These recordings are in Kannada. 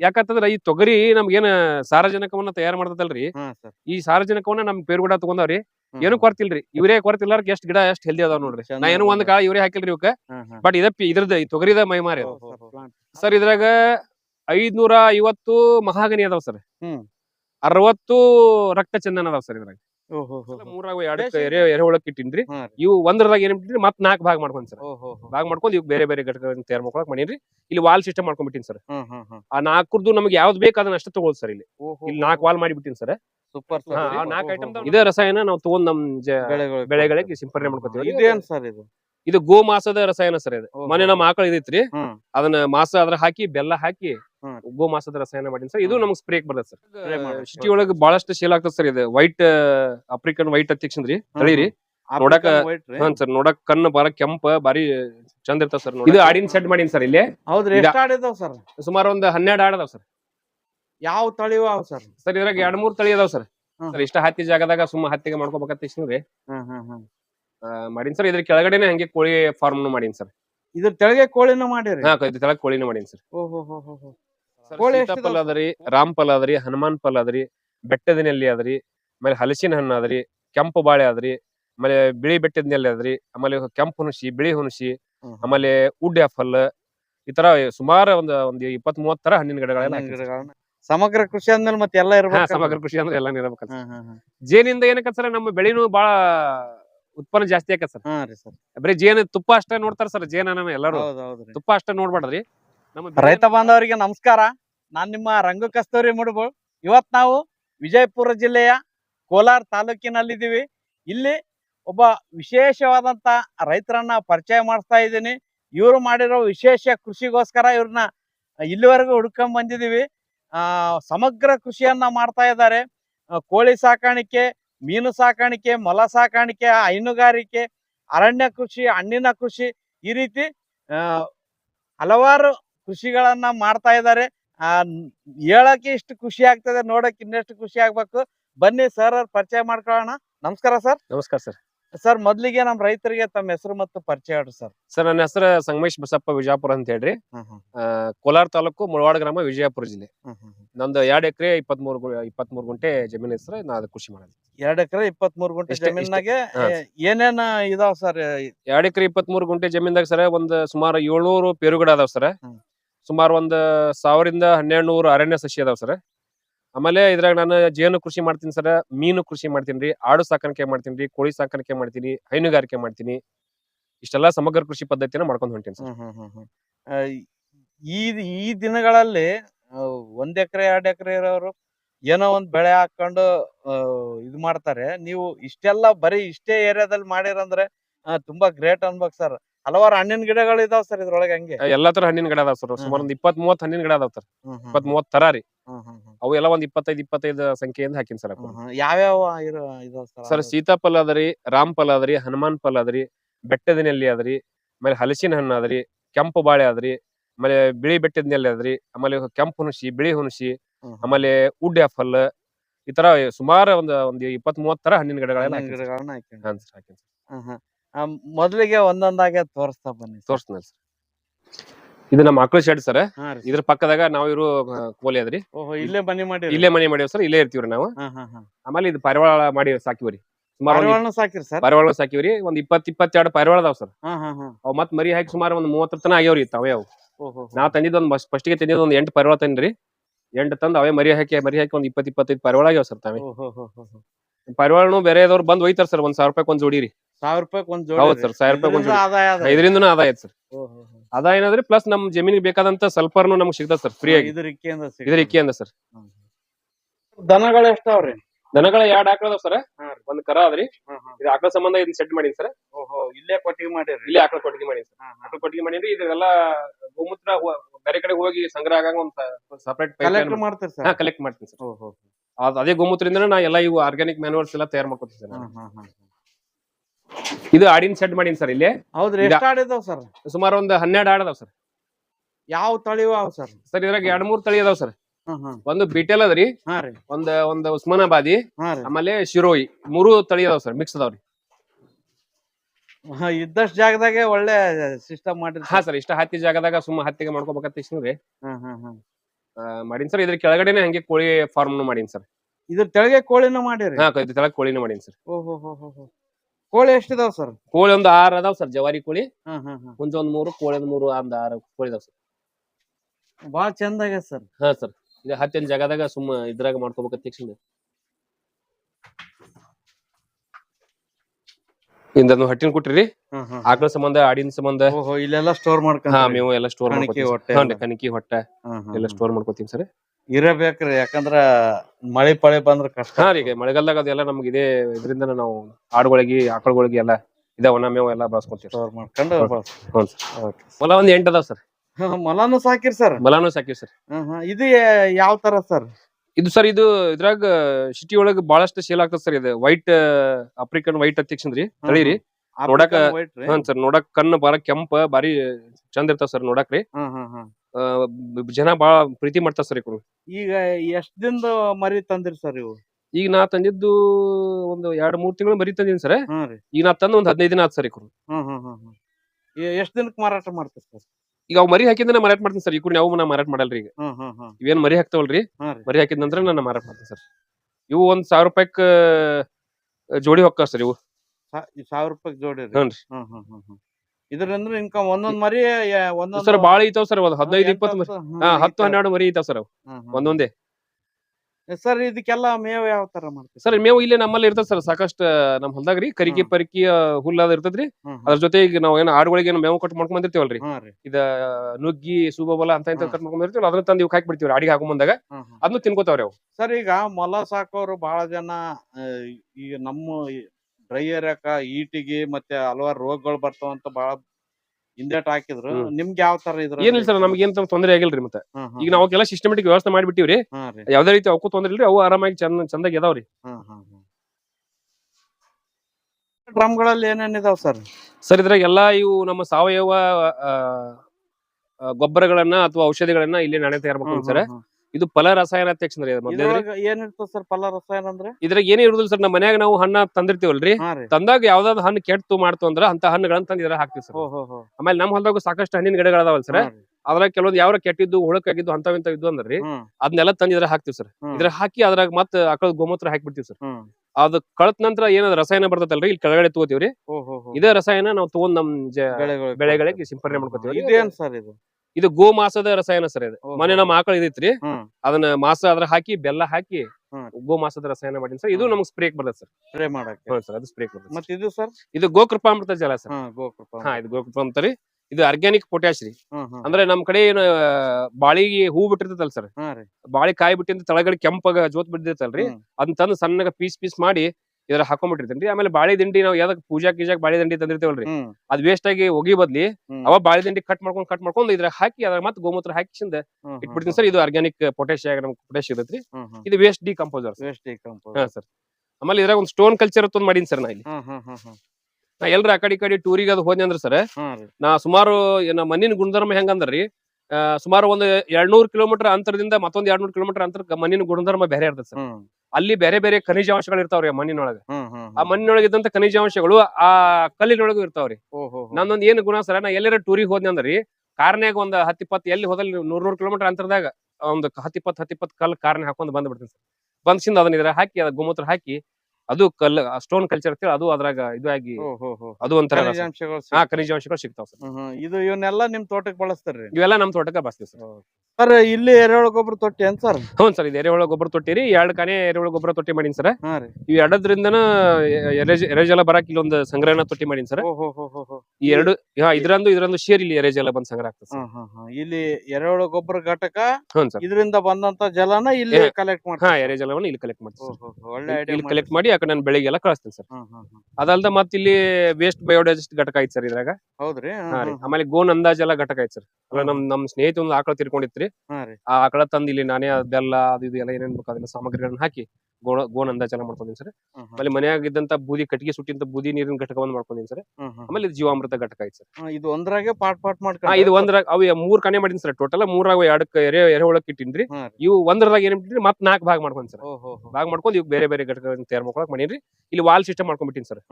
ಯಾಕಂತಂದ್ರ ಈ ತೊಗರಿ ನಮ್ಗೇನ ಸಾರಜನಕವನ್ನ ತಯಾರ ಮಾಡ್ತದಲ್ರಿ ಹಾ ಸರ್. ಈ ಸಾರಜನಕವನ್ನ ನಮ್ ಪೇರ್ಗುಡ ತಗೊಂಡವ್ರಿ. ಏನು ಕೊರತಿಲ್ರಿ. ಇವ್ರೇ ಕೊರತಿಲ್ಲಾರ ಎಷ್ಟ್ ಗಿಡ ಎಷ್ಟ್ ಹೆಲ್ದಿ ಅದಾವ ನೋಡ್ರಿ. ನಾ ಏನು ಒಂದ್ ಕಾಳ ಇವ್ರೇ ಹಾಕಿಲ್ರಿ ಇವಕ್ಕ. ಬಟ್ ಇದ ಇದ್ರದ ಈ ತೊಗರಿದ ಮೈಮಾರಿ ಸರ್ ಇದ್ರಾಗ ಐದ್ನೂರ ಐವತ್ತು ಮಹಾಗನಿ ಅದಾವ ಸರ್. ಅರವತ್ತು ರಕ್ತ ಚಂದನ ಅದಾವ ಸರ್ ಇದ್ರಾಗ. ಮೂರಾಗ ಎರೆ ಎರೆಹುಳಕ್ ಇಟ್ಟಿನ್ರಿ. ಇವು ಒಂದ್ರದಾಗ ಏನ್ ಬಿಟ್ಟಿರಿ ಮತ್ ನಾಲ್ಕ್ ಭಾಗ ಮಾಡ್ಕೊಂಡ್ ಸರ್. ಭಾಗ ಮಾಡ್ಕೊಂಡು ಇವ್ ಬೇರೆ ಬೇರೆ ಘಟಕಗಳನ್ನ ತಯಾರು ಮಾಡ್ಕೊಳಕ್ ಮಾಡಿನ್ರಿ. ಇಲ್ಲಿ ವಾಲ್ ಸಿಸ್ಟಮ್ ಮಾಡ್ಕೊಂಡ್ಬಿಟ್ಟಿನಿ ಸರ್. ಆ ನಾಲ್ಕರದು ನಮ್ಗೆ ಯಾವ್ದು ಬೇಕು ಅದನ್ನ ಅಷ್ಟೇ ತಗೋದ್ ಸರ್ ಇಲ್ಲಿ. ಇಲ್ಲಿ ನಾಲ್ಕು ವಾಲ್ ಮಾಡಿಬಿಟ್ಟಿನಿ ಸರ್. ಸೂಪರ್ ನಾಲ್ಕು ಐಟಮ್ ಇದೇ ರಸಾಯನ ನಾವು ತಗೊಂಡ್ ನಮ್ ಬೆಳೆಗಳಿಗೆ ಸಿಂಪರಣೆ ಮಾಡ್ಕೊತೀವಿ. ಇದೇನ್ ಸರ್ ಇದು? ಇದು ಗೋಮಾಸದ ರಸಾಯನ ಸರ್ ಇದು. ಮನೆ ಮೊನ್ನೆ ನಮ್ಮ ಆಕಳ ಇದೈತ್ರಿ. ಅದನ್ನ ಮಾಸ ಅದ್ರ ಹಾಕಿ ಬೆಲ್ಲ ಹಾಕಿ. ಗೋಮಾಸದ ರಸಾಯನ ಮಾಡಿ ಸರ್. ಇದು. ನಮ್ಗೆ ಸ್ಪ್ರೇ ಬರ್ತದೆ ಸರ್. ಸಿಟಿ ಒಳಗ ಬಹಳಷ್ಟು ಸೇಲ್ ಆಗ್ತದೆ ಸರ್ ಇದು. ವೈಟ್ ಆಫ್ರಿಕನ್ ವೈಟ್ ಅತ್ಯಕ್ಷನ್ರಿ ತಳಿರಿ. ನೋಡಕ್ ಹಾ ಸರ್ ನೋಡಕ್ ಕಣ್ಣು ಬಾರ ಕೆಂಪ ಬಾರಿ ಚಂದ ಇರ್ತಾವ ಸರ್ ಇದು ಆಡಿನ ಸೆಟ್ ಮಾಡಿನ ಸರ್ ಇಲ್ಲಿ. ಹೌದ್ರಿ ಎಷ್ಟು ಆಡಿದಾವ್ ಸರ್? ಸುಮಾರು ಒಂದ್ ಹನ್ನೆರಡು ಆಡದಾವ್ ಸರ್. ಯಾವ ತಳಿವ ಸರ್? ಸರ್ ಇದ್ರಾಗ ಎರಡ್ ಮೂರ್ ತಳಿ ಅದಾವ್ ಸರ್. ಸರ್ ಇಷ್ಟ ಹತ್ತಿ ಜಾಗದಾಗ ಸುಮ್ಮ ಹತ್ತಿಗೆ ಮಾಡ್ಕೋಬೇಕಂತ ಮಾಡಿನ್ ಸರ್ ಇದ್ರ ಕೆಳಗಡೆನೆ ಹಂಗೆ ಕೋಳಿ ಫಾರ್ಮ್ ಮಾಡಿನ್ ಸರ್. ಇದ್ರ ತೆಳಗೆ ಕೋಳಿನ ಮಾಡಿರಿ? ಹಾ ಇದ್ರ ಕೋಳಿನ ಮಾಡಿನ್ ಸರ್. ಓಹೋ ಹೋ ಹೋ. ಕೋಳಿ ಸೀತಾಫಲ ಅದರಿ ರಾಮ್ ಫಲ ಅದರಿ ಹನುಮಾನ್ ಫಲ ಅದರಿ ಬೆಟ್ಟದ ನೆಲ್ಲಿ ಅದರಿ ಆಮೇಲೆ ಹಲಸಿನ ಹಣ್ಣು ಅದರಿ ಕೆಂಪು ಬಾಳೆ ಅದರಿ ಆಮೇಲೆ ಬಿಳಿ ಬೆಟ್ಟದ ನೆಲ್ಲಿ ಅದರಿ ಆಮೇಲೆ ಕೆಂಪು ಹುಣಸಿ ಬಿಳಿ ಹುಣಸಿ ಹ್ಮ್. ಆಮೇಲೆ ಉಡ್ ಆಫಲ್ ಈ ತರ ಸುಮಾರು ಒಂದು ಒಂದ್ ಇಪ್ಪತ್ ಮೂವತ್ ತರ ಹಣ್ಣಿನ ಗಿಡಗಳೆಲ್ಲ ಗಿಡಗಳನ್ನ. ಸಮಗ್ರ ಕೃಷಿ ಅಂದ್ಮೇಲೆ ಮತ್ತೆ ಎಲ್ಲ ಹಾ ಇರ್ಬೇಕು ಸಮಗ್ರ ಕೃಷಿ ಅಂದ್ರೆ ಎಲ್ಲ ಇರಬೇಕು ಹ್ಮ್ ಹ್ಮ್ ಹ್ಮ್. ಜೇನಿಂದ ಏನಕ್ಕ ಸರ್ ನಮ್ಮ ಬೆಳೆನೂ ಬಾಳ ಉತ್ಪನ್ನ ಜಾಸ್ತಿ ಆಕತ್ ಸರ್. ಹಾ ರೀ ಸರ್. ಬರೀ ಜೇನು ತುಪ್ಪ ಅಷ್ಟೇ ನೋಡ್ತಾರ ಸರ್ ಜೇನ ಎಲ್ಲರೂ. ಹೌದ್ ಹೌದ್ರಿ ತುಪ್ಪ ಅಷ್ಟೇ ಬೆಳೆ- ರೈತ ಬಾಂಧವರಿಗೆ ನಮಸ್ಕಾರ. ನಾನ್ ನಿಮ್ಮ ರಂಗು ಕಸ್ತೂರಿ ಮುಡುಬು. ಇವತ್ ನಾವು ವಿಜಯಪುರ ಜಿಲ್ಲೆಯ ಕೋಲಾರ ತಾಲೂಕಿನಲ್ಲಿದ್ದೀವಿ. ಇಲ್ಲಿ ಒಬ್ಬ ವಿಶೇಷವಾದಂತ ರೈತರನ್ನ ಪರಿಚಯ ಮಾಡಿಸ್ತಾ ಇದ್ದೀನಿ. ಇವರು ಮಾಡಿರೋ ವಿಶೇಷ ಕೃಷಿಗೋಸ್ಕರ ಇವ್ರನ್ನ ಇಲ್ಲಿವರೆಗೂ ಹುಡ್ಕೊಂಡ್ ಬಂದಿದೀವಿ ಆ, ಸಮಗ್ರ ಕೃಷಿಯನ್ನ ಮಾಡ್ತಾ ಇದ್ದಾರೆ. ಕೋಳಿ ಸಾಕಾಣಿಕೆ, ಮೀನು ಸಾಕಾಣಿಕೆ, ಮೊಲ ಸಾಕಾಣಿಕೆ, ಹೈನುಗಾರಿಕೆ, ಅರಣ್ಯ ಕೃಷಿ, ಹಣ್ಣಿನ ಕೃಷಿ ಈ ರೀತಿ ಹಲವಾರು ಕೃಷಿಗಳನ್ನ ಮಾಡ್ತಾ ಇದ್ದಾರೆ. ಆ ಹೇಳಕ್ಕೆ ಇಷ್ಟು ಖುಷಿ ಆಗ್ತದೆ ನೋಡಕ್ ಇನ್ನಷ್ಟು ಖುಷಿ ಆಗ್ಬೇಕು. ಬನ್ನಿ ಸರ್ ಅವ್ರ ಪರಿಚಯ ಮಾಡ್ಕೊಳ್ಳೋಣ. ನಮಸ್ಕಾರ ಸರ್ ನಮಸ್ಕಾರ ಸರ್ ಸರ್ ಮೊದ್ಲಿಗೆ ನಮ್ ರೈತರಿಗೆ ತಮ್ಮ ಹೆಸರು ಮತ್ತು ಪರಿಚಯ ಹೇಳ್ರಿ ಸರ್ ಸರ್ ನನ್ನ ಹೆಸರು ಸಂಗಮೇಶ್ ಬಸಪ್ಪ ವಿಜಯಪುರ ಅಂತ ಹೇಳ್ರಿ. ಕೋಲಾರ ತಾಲೂಕು ಮುಳವಾಡ ಗ್ರಾಮ ವಿಜಯಪುರ ಜಿಲ್ಲೆ. ನಂದು ಎರಡ್ ಎಕರೆ ಇಪ್ಪತ್ಮೂರು ಇಪ್ಪತ್ಮೂರು ಗುಂಟೆ ಜಮೀನ್ ಹೆಸರು ನಾ ಅದು ಕೃಷಿ ಮಾಡೋದು. ಎರಡ್ ಎಕರೆ ಇಪ್ಪತ್ತ್ ಮೂರು ಗುಂಟೆ ಜಮೀನಾಗೆ ಏನೇನ ಇದಾವ್ ಸರ್ ಎರಡ್ ಎಕರೆ ಇಪ್ಪತ್ಮೂರು ಗುಂಟೆ ಜಮೀನ್ದಾಗ ಸರ್ ಒಂದ್ ಸುಮಾರು ಏಳ್ನೂರು ಪೇರುಗಿಡ ಅದಾವ ಸರ್. ಸುಮಾರು ಒಂದು ಸಾವಿರದಿಂದ ಹನ್ನೆರಡು ನೂರು ಅರಣ್ಯ ಸಸಿ ಅದಾವ ಸರ್. ಆಮೇಲೆ ಇದ್ರಾಗ ನಾನು ಜೇನು ಕೃಷಿ ಮಾಡ್ತೀನಿ ಸರ್, ಮೀನು ಕೃಷಿ ಮಾಡ್ತೀನಿ ರೀ, ಆಡು ಸಾಕಾಣಿಕೆ ಮಾಡ್ತೀನಿ ರೀ, ಕೋಳಿ ಸಾಕಾಣಿಕೆ ಮಾಡ್ತೀನಿ, ಹೈನುಗಾರಿಕೆ ಮಾಡ್ತೀನಿ. ಇಷ್ಟೆಲ್ಲ ಸಮಗ್ರ ಕೃಷಿ ಪದ್ಧತಿನ ಮಾಡ್ಕೊಂಡು ಹೊಂಟೀನಿ ಸರ್. ಈ ಈ ದಿನಗಳಲ್ಲಿ ಒಂದ್ ಎಕರೆ, ಎರಡ್ ಎಕರೆ ಇರೋರು ಏನೋ ಒಂದ್ ಬೆಳೆ ಹಾಕೊಂಡು ಇದು ಮಾಡ್ತಾರೆ. ನೀವು ಇಷ್ಟೆಲ್ಲ ಬರೀ ಇಷ್ಟೇ ಏರಿಯಾದಲ್ಲಿ ಮಾಡಿರಂದ್ರೆ ತುಂಬಾ ಗ್ರೇಟ್ ಅನ್ಬೇಕು ಸರ್. ಹಲವಾರು ಹಣ್ಣಿನ ಗಿಡಗಳು ಇದಾವ್ ಸರ್ ಇದ್ರೊಳಗೆ ಹಂಗೆ ಎಲ್ಲಾ ತರ ಹಣ್ಣಿನ ಗಿಡ ಅದಾವ ಸರ್ ಸುಮಾರು ಒಂದ್ ಇಪ್ಪತ್ ಮೂವತ್ ಹಣ್ಣಿನ ಗಿಡ ಅದಾವ ಸರ್ ಹ್ಮ್ ಹ್ಮ್ ಇಪ್ಪತ್ ಮೂವತ್ ತರ ರೀ ಹ್ಮ್ ಹ್ಮ್ ಹ್ಮ್. ಅವು ಎಲ್ಲ ಒಂದ್ ಇಪ್ಪತ್ತೈದ್ ಇಪ್ಪತ್ತೈದು ಸಂಖ್ಯೆಯಿಂದ ಹಾಕಿನ ಸರ್ ಹ್ಮ್ ಹ್ಮ್. ಯಾವ್ಯಾವ ಇರೋ ಇದಾವ್ ಸರ್ ಸರ್ ಸೀತಾಫಲ ಅದರಿ ರಾಮ್ ಫಲ ಅದರಿ ಹನುಮಾನ್ ಫಲ ಅದರಿ ಬೆಟ್ಟದ ನೆಲ್ಲಿ ಅದರಿ ಆಮೇಲೆ ಹಲಸಿನ ಹಣ್ಣು ಅದರಿ ಕೆಂಪು ಬಾಳೆ ಅದರಿ ಆಮೇಲೆ ಬಿಳಿ ಬೆಟ್ಟದ ನೆಲ್ಲಿ ಅದರಿ ಆಮೇಲೆ ಕೆಂಪು ಹುಣಸಿ ಬಿಳಿ ಹುಣಸಿ ಹ್ಮ್. ಆಮೇಲೆ ಉಡ್ ಆಫಲ್ ಈ ತರ ಸುಮಾರು ಒಂದ್ ಒಂದ್ ಇಪ್ಪತ್ ಮೂವತ್ ತರ ಹಣ್ಣಿನ ಗಿಡಗಳೆಲ್ಲ ಹಣ್ಣಿನ ಹಾಕಿನಿ ಸರ್. ಗಿಡಗಳನ್ನ ಸರ್ ಹಾಕಿನಿ ಸರ್ ಹ್ಮ್ ಹ್ಮ್. ಆ, ಮೊದ್ಲಿಗೆ ಒಂದೊಂದಾಗೆ ತೋರಿಸ್ತಾ ಬನ್ನಿ. ತೋರಿಸ್ತೀನಿ ಸರ್. ಇದು ನಮ್ಮ ಮಕ್ಕಳ ಶೆಡ್ ಸರ್. ಹಾ ರೀ ಇದ್ರ ಪಕ್ಕದಾಗ ನಾವು ಇರೋ ಕೋಲಿ ಅದ್ರಿ. ಓಹೋ ಇಲ್ಲೇ ಬನ್ನಿ ಮಾಡಿ ಇಲ್ಲೇ ಮನೆ ಮಾಡಿವ್ ಸರ್ ಇಲ್ಲೇ ಇರ್ತೀವ್ರಿ ನಾವು. ಹಾ ಹಾ ಹಾ. ಆಮೇಲೆ ಇದು ಪರಿವಾಳ ಮಾಡಿ ಸಾಕಿವ್ರಿ. ಸುಮಾರು ಒಂದ್ ಪಾರಿವಾಳನ ಸಾಕಿರಿ ಸರ್? ಪಾರಿವಾಳ ಸಾಕಿವ್ರಿ. ಒಂದ್ ಇಪ್ಪತ್ ಇಪ್ಪತ್ತೆರಡು ಪಾರಿವಾಳ ಅದಾವ ಸರ್. ಹಾ ಹಾ ಹಾ. ಅವ್ ಮತ್ ಮರಿ ಹಾಕಿ ಸುಮಾರು ಒಂದ್ ಮೂವತ್ತರ ತನ ಆಗ್ಯಾವ್ರಿ ತಾವೇ ಅವು ಓಹೋ ನಾವ್ ತಂದಿದ್ ಒಂದ್ ಫಸ್ಟ್ಗೆ ತಂದಿದ್ ಒಂದ್ ಎಂಟು ಪರಿವಾಳ ತಂದ್ರಿ. ಎಂಟು ತಂದ್ ಅವೇ ಮರಿ ಹಾಕಿ ಮರಿ ಹಾಕಿ ಒಂದ್ ಇಪ್ಪತ್ ಇಪ್ಪತ್ತೈದು ಪರಿವಾಳ ಆಗ್ಯಾವ ಸರ್ ತಾವೇ. ಓಹೋ. ಪರಿವಾಳನು ಬೇರೆದವ್ರು ಬಂದ್ ಒಯ್ತಾರ ಸರ್ ಒಂದ್ ಸಾವಿರ ರೂಪಾಯಿ ಒಂದ್ ಜೋಡಿ ರೀ ಸಾವಿರ ರೂಪಾಯಿ ಒಂದ್ ಹೌದ್ sir, ಸಾವಿರ ರೂಪಾಯಿ ಒಂದ್ ಆದಾಯ ಅದ ಇದರಿಂದನೂ ಆದಾಯ ಐತ್ ಸರ್ ಹೋ. ಆದಾಯ ಏನಂದ್ರೆ ಪ್ಲಸ್ ನಮ್ ಜಮೀನಿಗೆ ಬೇಕಾದಂತ ಸಲ್ಫರ್ನು ನಮ್ಗೆ ಸಿಗ್ತದ ಸರ್ ಫ್ರೀ ಆಗಿ ಇದ್ರ ಇಕ್ಕೆಯಿಂದ ಸಿಗ್ತದೆ. ಇದ್ರ ಇಕ್ಕಿಯಿಂದ ಸರ್. ದನಗಳು ಎಷ್ಟಾವ್ರಿ ದನಗಳ ಎರಡ್ ಆಕಳದ ಸರ್ ಹಾ ರೀ. ಒಂದ್ ಕರ ಅದ್ರಿ ಹ್ಮ್ ಹ್ಮ್. ಇದು ಆಕಳ ಸಂಬಂಧ ಇದನ್ನ ಸೆಟ್ ಮಾಡೀನಿ ಸರ್ ಓಹೋ ಇಲ್ಲೇ ಕೊಟ್ಟಿಗೆ ಮಾಡಿರಿ ಇಲ್ಲೇ ಆಕಳ ಕೊಟ್ಟಿಗೆ ಮಾಡಿ ಸರ್. ಆಕಳ ಕೊಟ್ಟಿಗೆ ಮಾಡೀನಿ ಇದೆಲ್ಲ ಗೋಮೂತ್ರ ಹೋ- ಬೇರೆ ಕಡೆ ಹೋಗಿ ಸಂಗ್ರಹ ಆಗಂಗ ಒಂದ್ ಸಪರೇಟ್ ಕಲೆಕ್ಟ್ ಮಾಡ್ತೀರಿ ಸರ್ ಕಲೆಕ್ಟ್ ಮಾಡ್ತೀನಿ ಸರ್ ಓಹೋ ಅದ್ ಅದೇ ಗೋಮೂತ್ರದಿಂದ ನಾ ಎಲ್ಲ ಇವು ಆರ್ಗಾನಿಕ್ ಮ್ಯಾನುವಲ್ಸ್ ಎಲ್ಲ ತಯಾರು ಮಾಡ್ಕೊತೀನಿ ಸರ್ ನಾನು. ಹ್ಮ್ ಹ್ಮ್ ಹ್ಮ್. ಇದು ಆಡಿನ ಸೆಟ್ ಮಾಡೀನಿ ಸರ್ ಇಲ್ಲಿ. ಹೌದ್ರಿ ಈಗ- ಆಡಿದಾವ್ ಸರ್? ಸುಮಾರು ಒಂದು ಹನ್ನೆರಡು ಆಡದಾವ್ ಸರ್. ಯಾವ ತಳಿ ಅವ್ ಸರ್? ಸರ್ ಇದ್ರಾಗ ಎರಡ್ ಮೂರ್ ತಳಿ ಅದಾವ್ ಸರ್. ಒಂದು ಬಿಟೆಲ್ ಅದ್ರಿ ಹಾ ರೀ. ಒಂದ್ ಒಂದ್ ಉಸ್ಮಾನಾಬಾದಿ ಹಾ ರೀ. ಆಮೇಲೆ ಶಿರೋಯಿ ಮೂರು ತಳಿ ಅದಾವ್ ಸರ್ ಮಿಕ್ಸ್ ಅದಾವ್ರಿ ಹಾ, ಜಾಗದಾಗ ಜಾಗದಾಗೆ ಒಳ್ಳೆ ಸಿಸ್ಟಮ್ ಮಾಡಿ ಹಾ ಸರ್. ಇಷ್ಟ ಹತ್ತಿ ಜಾಗದಾಗ ಸುಮ್ಮ ಹತ್ತಿಗೆ ಮಾಡ್ಕೋಬೇಕಂತ ಹ್ಮ್ ಮಾಡೀನಿ ಸರ್ ಇದ್ರ ಕೆಳಗಡೆನೆ ಹಂಗೆ ಕೋಳಿ ಫಾರ್ಮ್ ಮಾಡೀನಿ ಸರ್. ಇದ್ರ ತೆಳಗೆ ಕೋಳಿನ ಮಾಡಿರಿ? ಹಾ ಇದ್ರ ತೆಳಗ್ ಕೋಳಿನ ಮಾಡೀನಿ ಸರ್. ಓಹೋ ಹೋ ಹೋ ಹೋ. ಕೋಳಿ ಎಷ್ಟಿದಾವ್ ಸರ್? ಕೋಳಿ ಒಂದು ಆರ್ ಅದಾವ್ ಸರ್ ಜವಾರಿ ಕೋಳಿ. ಒಂದೊಂದ್ ಮುಂಜೆ ಒಂದ್ ಮೂರು ಕೋಳಿ ಒಂದ್ ಮೂರು ಒಂದ್ ಆರು ಕೋಳಿ ಇದಾವ್ ಸರ್. ಬಾಳ ಚಂದ ಆಗ್ಯದ ಸರ್. ಹಾ ಸರ್ ಈಗ ಹತ್ತಿನ ಜಾಗದಾಗ ಸುಮ್ಮ ಇದ್ರಾಗ ಮಾಡ್ಕೋಬೇಕ ತಕ್ಷಣ ಇಂದನು ಹಟ್ಟಿನ ಕೊಟ್ರಿ ಹ್ಮ್ ಆಕಳ ಸಂಬಂಧ ಆಡಿನ ಸಂಬಂಧ. ಓಹೋ ಇಲ್ಲೆಲ್ಲ ಸ್ಟೋರ್ ಹಾ ಮಾಡ್ಕೊಂಡ್ ಮೇವು ಎಲ್ಲ ಸ್ಟೋರ್ ಕಣಕಿ ಹೊಟ್ಟೆ. ಕಣಕಿ ಹೊಟ್ಟೆ. ಎಲ್ಲ ಸ್ಟೋರ್ ಮಾಡ್ಕೊತೀನಿ ಸರ್. ಇರಬೇಕ್ರಿ ಯಾಕಂದ್ರ ಮಳೆ ಪಳೆ ಬಂದ್ರ ಕಷ್ಟ ಹಾ ರೀ ಈಗ ಮಳೆಗಾಲದಾಗ ಅದೆಲ್ಲ ನಮ್ಗೆ ಇದೇ ಇದರಿಂದ ನಾವು ಆಡುಗಳಿಗೆ ಆಕಳುಗಳಿಗೆ ಎಲ್ಲ ಇದ ಒಣ ಮೇವು ಎಲ್ಲ ಬಳಸ್ಕೊಂತೀವಿ ಸ್ಟೋರ್ ಮಾಡ್ಕೊಂಡು ಹ್ಮ್. ಬಳಸ್- ಹ್ಞೂ ಸರ್. Okay. ಮೊಲ ಒಂದ್ ಎಂಟು ಅದಾವ ಸರ್. ಹಾ, ಮೊಲಾನು ಸಾಕಿರಿ ಸರ್. ಮೊಲಾನು ಸಾಕಿವಿ ಸರ್. ಇದು ಯಾವ ತರ ಸರ್? ಇದು ಸರ್ ಇದು ಇದ್ರಾಗ ಸಿಟಿ ಒಳಗ ಬಹಳಷ್ಟು ಸೇಲ್ ಆಗ್ತದ ಸರ್ ಇದು ವೈಟ್ ಆಫ್ರಿಕನ್ ವೈಟ್ ಅತ್ಯಕ್ಷನ್ರಿ ತಳಿ ರೀ ನೋಡಾಕ- ಹಾ ಸರ್ ನೋಡಕ್ ಕಣ್ಣು ಬಾರ ಕೆಂಪ ಬಾರಿ ಚಂದ ಇರ್ತಾವ ಸರ್ ನೋಡಾಕ್ರಿ. ಆ, ಬ- ಜನ ಬಾಳ ಪ್ರೀತಿ ಮಾಡ್ತಾರ ಸರ್ ಇವ್ರು. ಈಗ ಎಷ್ಟ್ ದಿನದ ಮರಿ ತಂದ್ರಿ ಸರ್ ಇವು ಈಗ ನಾ ತಂದಿದ್ದು ಒಂದು ಎರಡ್ ಮೂರ್ ತಿಂಗಳು ಮರಿ ತಂದಿನಿ ಸರ್. ಹಾ ರೀ. ಈಗ ನಾ ತಂದು ಒಂದ್ ಹದಿನೈದು ದಿನ ಆತ್ ಸರ್ ಇವ್ರು ಹ್ಮ್ ಹ್ಮ್ ಹ್ಮ್ ಹ್ಮ್. ಎಷ್ಟ್ ದಿನಕ್ ಮಾರಾಟ ಮಾಡ್ತೀರಿ ಸರ್? ಈಗ ಅವ್ ಮರಿ ಹಾಕಿದ್ರೆ ನಾ ಮಾರಾಟ ಮಾಡ್ತೀನಿ ಸರ್. ಇವ್ರು ಯಾವ ನಾ ಮಾರಾಟ ಮಾಡಲ್ರಿ ಈಗ. ಹ್ಮ್ ಹ್ಮ್ ಹ್ಮ್. ಇವೇನ್ ಮರಿ ಹಾಕ್ತಾವಲ್ರಿ? ಹಾ ರೀ. ಮರಿ ಹಾಕಿದ ನಂತರ ನಾನು ಮಾರಾಟ ಮಾಡ್ತೀನಿ ಸರ್. ಇವು ಒಂದ್ ಸಾವಿರ ರೂಪಾಯಿಕ್ ಜೋಡಿ ಹೊಕ್ಕ ಸರ್ ಇವು. ಸಾ- ಈ ಸಾವಿರ ರೂಪಾಯಿ ಜೋಡಿ ರೀ? ಹ್ಞೂನ್ರಿ ಹ್ಮ್ ಹ್ಮ್ ಹ್ಮ್ ಹ್ಮ್. ಇದ್ರಂದ್ರ ಇನ್ಕಮ್ ಒಂದೊಂದ್ ಮರಿ ಒಂದೊಂದ್ ಸರ್ ಬಾಳ ಐತಾವ್ ಸರ್ ಒಂದ್ ಹದಿನೈದು ಇಪ್ಪತ್ತು ಮರಿ. ಹಾ ಹತ್ತು ಹನ್ನೆರಡು ಮರಿ ಐತಾವ್ ಸರ್ ಅವು. ಒಂದೊಂದೇ. ಸರ್ ಇದಕ್ಕೆಲ್ಲ ಮೇವ್ ಯಾವ ತರ ಮಾಡ್ತೀವಿ ಸರ್ ಮೇವು ಇಲ್ಲೇ ನಮ್ಮಲ್ಲಿ ಇರ್ತದ ಸರ್ ಸಾಕಷ್ಟು ನಮ್ ಹೊಲ್ದಾಗ ರೀ. ಕರಿಕಿ ಪರಿಕಿ ಹುಲ್ಲ ಅದ ಇರ್ತದ್ರಿ ಅದ್ರ ಜೊತೆ ಈಗ ನಾವ್ ಏನ್ ಆಡುಗಳಿಗೆ ಏನು ಮೇವು ಕಟ್ ಮಾಡ್ಕೊಂಡ್ ಬಂದಿರ್ತೀವಲ್ರಿ ಇದ ನುಗ್ಗಿ ಸೂಬಬಲ ಅಂತ ಇಂತ. ಕಟ್ ಮಾಡ್ಕೊಂಡ್ ಅದನ್ನ ತಂದು ಇವ್ಕ್ ಹಾಕಿ ಬಿಡ್ತೀವ್ರಿ ಅಡಿಗೆ ಹಾಕೊಂಡ್ ಬಂದಾಗ ಅದನ್ನ ತಿನ್ಕೋತಾವ್ರಿ ಅವು. ಸರ್ ಈಗ ಮೊಲ ಸಾಕೋರು ಬಹಳ ಜನ ಈಗ ನಮ್ಮ ಡ್ರೈ ಏರಿಯಾಕ ಈಟಿಗೆ ಮತ್ತೆ ಹಲವಾರು ರೋಗಗಳು ಬರ್ತಾವಂತ ಬಹಳ ಹಿಂದೇಟ್ ಹಾಕಿದ್ರು ಹ್ಮ್. ನಿಮ್ಗೆ ಯಾವ ತರ ಇದ್ರ ಏನಿಲ್ಲ ಸರ್ ನಮ್ಗೆ ಏನ್ ತೊಂದರೆ ಆಗಿಲ್ರಿ ಮತ್ತೆ. ಈಗ ನಾವು ಅವಕ್ಕೆಲ್ಲ ಸಿಸ್ಟಮೆಟಿಕ್ ವ್ಯವಸ್ಥೆ ಮಾಡಿಬಿಟ್ಟಿವ್ರಿ ರೀ. ಯಾವ್ದೇ ರೀತಿ ಅವಕ್ಕೂ ತೊಂದ್ರೆ ಇಲ್ರಿ ಅವು ಆರಾಮಾಗಿ ಚಂದ ಚಂದಾಗಿ ಇದಾವ್ರಿ ಡ್ರಮ್ಗಳಲ್ಲಿ ಏನೇನಿದಾವ್ ಸರ್? ಸರ್ ಇದ್ರಾಗ ಎಲ್ಲಾ ಇವು ನಮ್ಮ ಸಾವಯವ ಆ, ಆ, ಗೊಬ್ಬರಗಳನ್ನ ಅಥವಾ ಔಷಧಿಗಳನ್ನ ಇಲ್ಲಿ ನಾನೇ ತಯಾರು ಮಾಡ್ಕೊಂಡು ಸರ್. ಇದು ಫಲ ರಸಾಯನ ಅಧ್ಯಕ್ಷ ಇದ್ರೊಳಗ ಸರ್ ಫಲ ರಸಾಯನ ಅಂದ್ರೆ? ಇದ್ರಾಗ ಏನೇ ಇರುದಿಲ್ಲ ಸರ್ ನಮ್ಮ ಮನ್ಯಾಗ ನಾವು ಹಣ್ಣ ತಂದಿರ್ತೀವಲ್ರಿ? ತಂದಾಗ ಯಾವ್ದಾದ್ರು ಹಣ್ಣು ಕೆಟ್ಟು ಮಾಡ್ತು ಅಂದ್ರ ಅಂತ ಹಣ್ಣುಗಳನ್ನ ತಂದು ಇದ್ರಾಗ ಹಾಕ್ತಿವಿ ಸರ್. ಆಮೇಲೆ ನಮ್ಮ ಹೊಲದಾಗ ಸಾಕಷ್ಟು ಹಣ್ಣಿನ ಗಿಡಗಳದಾವಲ್ ಸರ್. ಅದ್ರಾಗ ಕೆಲವೊಂದು ಯಾವ ಕೆಟ್ಟಿದ್ದು ಹುಳಕ್ಕಾಗಿದ್ದು ಅಂತವಿಂತ ಇದ್ದು ಅಂದ್ರಿ ಅದನ್ನೆಲ್ಲ ತಂದು ಇದ್ರಾಗ ಹಾಕ್ತಿವಿ ಸರ್. ಇದ್ರ ಇದ್ರಾಗ ಹಾಕಿ ಅದ್ರಾಗ ಮತ್ತೆ ಆಕಳ ಗೋಮೂತ್ರ ಹಾಕ್ಬಿಡ್ತೀವಿ ಸರ್. ಅದ್ ಕಳತ್ ನಂತರ ಏನಾದ್ರು ರಸಾಯನ ಬರ್ತದಲ್ರಿ ಇಲ್ಲಿ ಕೆಳಗಡೆ ತಗೋತೀವ್ರಿ. ಇದೇ ರಸಾಯನ ನಾವು ತಗೊಂಡ್ ನಮ್ ಬೆಳೆಗಳಿಗೆ ಸಿಂಪಡಣೆ ಮಾಡ್ಕೋತೀವಿ ಮಾಡ್ಕೊತೀವಿ ಇದೇನ್ ಸರ್ ಇದು? ಇದು ಗೋ ಮಾಸದ ರಸಾಯನ ಸರ್ ಇದು. ಓಹೋ. ಮನೆ ನಮ್ಮ ಆಕಳ ಇದೈತ್ರಿ. ಹ್ಮ್. ಅದನ್ನ ಮಾಸ ಅದ್ರ ಹಾಕಿ ಬೆಲ್ಲ ಹಾಕಿ ಹ್ಮ್. ಗೋ ಮಾಸದ ರಸಾಯನ ಮಾಡಿ ಸರ್. ಇದು. ನಮ್ಗೆ ಸ್ಪ್ರೇಕ್ ಬರ್ತದೆ ಸರ್. ಸ್ಪ್ರೇ ಮಾಡಕ್ಕೆ. ಹೌದು ಸರ್ ಅದು ಸ್ಪ್ರೇಕ್ ಬರ್ತದೆ ಮತ್ ಇದು ಸರ್? ಇದು ಗೋಕೃಪಾಮೃತ ಜಲ ಸರ್. ಹಾ ಗೋಕೃಪ ಹಾ ಇದು ಗೋಕೃಪಾಮೃತ ರೀ. ಇದು ಆರ್ಗ್ಯಾನಿಕ್ ಪೊಟ್ಯಾಶ್ ರೀ. ಹ್ಮ್ ಹ್ಮ್. ಅಂದ್ರೆ ನಮ್ ಕಡೆ ಏನು ಬಾಳಿಗೆ ಹೂ ಬಿಟ್ಟಿರ್ತೈತಲ್ ಸರ್. ಹಾ ರೀ. ಬಾಳಿ ಕಾಯಿ ಬಿಟ್ಟಿಂದ ತಳಗಡೆ ಕೆಂಪಾಗ ಜೋತ್ ಬಿಟ್ಟಿರ್ತಲ್ರಿ ಹ್ಮ್. ಅದನ್ನ ತಂದು ಸಣ್ಣಗ ಪೀಸ್ ಪೀಸ್ ಮಾಡಿ ಇದ್ರ ಹಾಕೊಂಡ್ಬಿಟ್ಟಿರ್ತೇನ್ರಿ ಆಮೇಲೆ ಬಾಳಿ ದಿಂಡಿ ನಾವು ಯಾವ್ದಕ್ ಪೂಜಾ ಗೀಜಾಕ್ ಬಾಳೆ ದಿಂಡಿ ತಂದಿರ್ತೇವಲ್ರಿ. ಅದ್ ವೇಸ್ಟ್ ಆಗಿ ಒಗಿ ಬದ್ಲಿ. ಅವ ಬಾಳಿ ದಿಂಡಿ ಕಟ್ ಮಾಡ್ಕೊಂಡ್ ಕಟ್ ಮಾಡ್ಕೊಂಡು ಇದ್ರ ಹಾಕಿ ಅದ್ರ ಮತ್ತೆ ಗೋಮೂತ್ರ ಹಾಕಿಸಿಂದ ಇಟ್ಬಿಡ್ತೀನಿ ಸರ್. ಇದು ಆರ್ಗ್ಯಾನಿಕ್ ಪೊಟ್ಯಾಶ್ ನಮ್ಗೆ ಪೊಟ್ಯಾಶ್ ಇರತ್ರಿ. ಇದು ವೇಸ್ಟ್ ಡಿಕಂಪೋಸರ್ ಹಾ ಸರ್. ಆಮೇಲೆ ಇದ್ರಾಗ ಒಂದು ಸ್ಟೋನ್ ಕಲ್ಚರ್ ಅಂತ ಒಂದ್ ಮಾಡೀನಿ ಸರ್ ನಾ ಇಲ್ಲಿ. ನಾ ಎಲ್ರ ಆ ಕಡೆ ಈ ಕಡೆ ಟೂರಿಗೆ ಅದು ಹೋದ್ನಿ ಅಂದ್ರೆ ಸರ್ ನಾ ಸುಮಾರು ನಮ್ಮ ಮಣ್ಣಿನ ಗುಣಧರ್ಮ ಹೆಂಗಂದ್ರಿ ಆ, ಸುಮಾರು ಒಂದು ಎರಡ್ನೂರ್ ಕಿಲೋಮೀಟರ್ ಅಂತರದಿಂದ ಮತ್ತೊಂದ್ ಎರಡ್ನೂರ್ ಕಿಲೋಮೀಟರ್ ಅಂತರ ಮಣ್ಣಿನ ಗುಣಧರ್ಮ ಬೇರೆ ಇರ್ತದೆ ಸರ್. ಅಲ್ಲಿ ಬೇರೆ ಬೇರೆ ಖನಿಜಾಂಶಗಳು ಇರ್ತಾವ್ರಿ ಆ ಮಣ್ಣಿನೊಳಗೆ. ಆ ಮಣ್ಣಿನೊಳಗೆ ಇದ್ದಂತ ಖನಿಜಾಂಶಗಳು ಆ ಕಲ್ಲಿನೊಳಗೂ ಇರ್ತಾವ್ರಿ. ನಂದೊಂದ್ ಏನ್ ಗುಣ ಸರ್ ನಾ ಎಲ್ಲರ ಟೂರಿಗೆ ಹೋದ್ನಿ ಅಂದ್ರಿ ಕಾರ್ನ್ಯಾಗ ಒಂದ್ ಹತ್ತಿಪ್ಪತ್ತು ಎಲ್ಲಿ ಹೋದಲ್ಲಿ ನೂರ್ ನೂರ್ ಕಿಲೋಮೀಟರ್ ಅಂತರದಾಗ ಒಂದು ಹತ್ತಿಪ್ಪತ್ ಹತ್ತಿಪ್ಪತ್ ಕಲ್ ಕಾರ್ನ ಹಾಕೊಂಡ್ ಬಂದ್ ಬಿಡ್ತೀನಿ ಸರ್ ಬಂದ್ಸಿಂದ ಅದನ್ನ ಇದ್ರ ಹಾಕಿ ಅದ ಗೋಮೂತ್ರ ಹಾಕಿ ಅದು ಕಲ್ ಸ್ಟೋನ್ ಕಲ್ಚರ್ ಅಂತೇಳಿ ಅದು ಅದ್ರಾಗ ಇದಾಗಿ ಅದು ಒಂಥರ ರಸ. ಹಾ ಖನಿಜಾಂಶಗಳು ಸಿಗ್ತಾವ ಸರ್. ಇದು ಇವನ್ನೆಲ್ಲ ನಿಮ್ ತೋಟಕ್ಕೆ ಬಳಸ್ತಾರ್ರಿ ಇವೆಲ್ಲ ನಮ್ ತೋಟಕ್ಕೆ ಬಸ್ತೀವಿ ಸರ್. ಸರ್ ಇಲ್ಲಿ ಎರೆಹುಳ ಗೊಬ್ಬರ ತೊಟ್ಟಿ ಏನ್ ಸರ್? ಹ್ಞೂ ಸರ್ ಇದು ಎರೆಹುಳ ಗೊಬ್ಬರ ತೊಟ್ಟಿರಿ ಎರಡು ಕಾನೆ ಎರೆಹುಳ ಗೊಬ್ಬರ ತೊಟ್ಟಿ ಮಾಡೀನಿ ಸರ್. ಹಾ ರೀ. ಇವ್ ಎರಡದ್ರಿಂದನ ಎರೆ ಎರೆಜಲ ಬರಾಕ್ ಇಲ್ಲೊಂದು ಸಂಗ್ರಹಣ ತೊಟ್ಟಿ ಮಾಡೀನಿ ಸರ್. ಓಹೋ ಹೋ ಹೋ ಹೋ ಈ ಎರಡು ಹಾ ಇದ್ರಂದು ಇದ್ರಂದು ಶೇರ್ ಇಲ್ಲಿ ಎರೆಜಲ ಬಂದ್ ಸಂಗ್ರಹ ಆಗ್ತದೆ. ಇಲ್ಲಿ ಎರೆಹುಳ ಗೊಬ್ಬರ ಘಟಕ ಹ್ಞೂ ಸರ್. ಇದರಿಂದ ಬಂದಂತ ಜಲನ ಇಲ್ಲಿ ಏ, ಕಲೆಕ್ಟ್ ಹಾ ಮಾಡ್ತಾರೆ ಎರೆಜಲವನ್ನು ಇಲ್ಲಿ ಕಲೆಕ್ಟ್ ಮಾಡ್ತೀವಿ ಓಹೋ ಒಳ್ಳೆ ಐಡಿಯಾ ಇಲ್ಲಿ ಕಲೆಕ್ಟ್ ಮಾಡಿ ಆ ನಾನು ನಾನು ಬೆಳಿಗ್ಗೆಲ್ಲ ಕಳಿಸ್ತೇನೆ ಸರ್. ಅದಲ್ದ ಮತ್ ಇಲ್ಲಿ ವೇಸ್ಟ್ ಬಯೋಡೈಜೆಸ್ಟ್ ಘಟಕ ಐತಿ ಸರ್ ಇದ್ರಾಗ. ಹೌದ್ರಿ? ಹಾ ರೀ. ಆಮೇಲೆ ಗೋನ್ ಅಂದಾಜೆಲ್ಲ ಘಟಕ ಐತಿ ಸರ್. ನಮ್ ನಮ್ ಸ್ನೇಹಿತ ಒಂದು ಆಕಳ ತಿರ್ಕೊಂಡಿತ್ರಿ. ಆ ಆಕಳ ತಂದ್ ಇಲ್ಲಿ ನಾನೇ ಅದೆಲ್ಲ ಅದು ಇದು ಎಲ್ಲ ಏನೇನ್ ಬೇಕು ಅದೆಲ್ಲ ಸಾಮಗ್ರಿಗಳನ್ನ ಹಾಕಿ ಗೋಣ ಗೋನ್ ಅಂದಾಜೆಲ್ಲ ಮಾಡ್ಕೊಂಡಿನಿ ಸರ್. ಆಮೇಲೆ ಮನೆಯಾಗ ಇದ್ದಂತ ಬೂದಿ ಕಟ್ಟಿಗೆ ಸುಟ್ಟಿಂತ ಬೂದಿ ನೀರಿನ ಘಟಕ ಒಂದ್ ಮಾಡ್ಕೊಂಡಿನಿ ಸರ್. ಆಮೇಲೆ ಇದು ಜೀವಾಮೃತ ಘಟಕ ಐತಿ ಸರ್. ಇದು ಒಂದ್ರಾಗೆ ಪಾಟ್ ಪಾಟ್ ಮಾಡ್ಕೊಂಡು ಇದು ಒಂದ್ರಾಗ ಅವು ಮೂರ್ ಕಣೆ ಮಾಡಿನಿ ಸರ್ ಟೋಟಲ್ ಮೂರಾಗ ಎರಡಕ್ಕೆ ಎರೆ ಎರೆಹುಳಕ್ ಇಟ್ಟಿನ್ರಿ. ಹಾ ರೀ. ಇವು ಒಂದ್ರದಾಗ ಏನ್ ಇಟ್ಟಿನ್ರಿ ಮತ್ ನಾಲ್ಕು ಭಾಗ ಮಾಡ್ಕೊಂಡ್ ಸರ್. ಭಾಗ ಮಾಡ್ಕೊಂಡು ಇವ್ ಬೇರೆ ಬೇರೆ ಘಟಕಗಳನ್ನ ತಯಾರು ಮಾಡ್ಕೊಳಕ್ ಮಾಡೀನಿ ಇಲ್ಲಿ ವಾಲ್ ಸಿಸ್ಟಮ್ ಮಾಡ್ಕೊಂಡ್ಬಿಟ್ಟಿನಿ ಸರ್.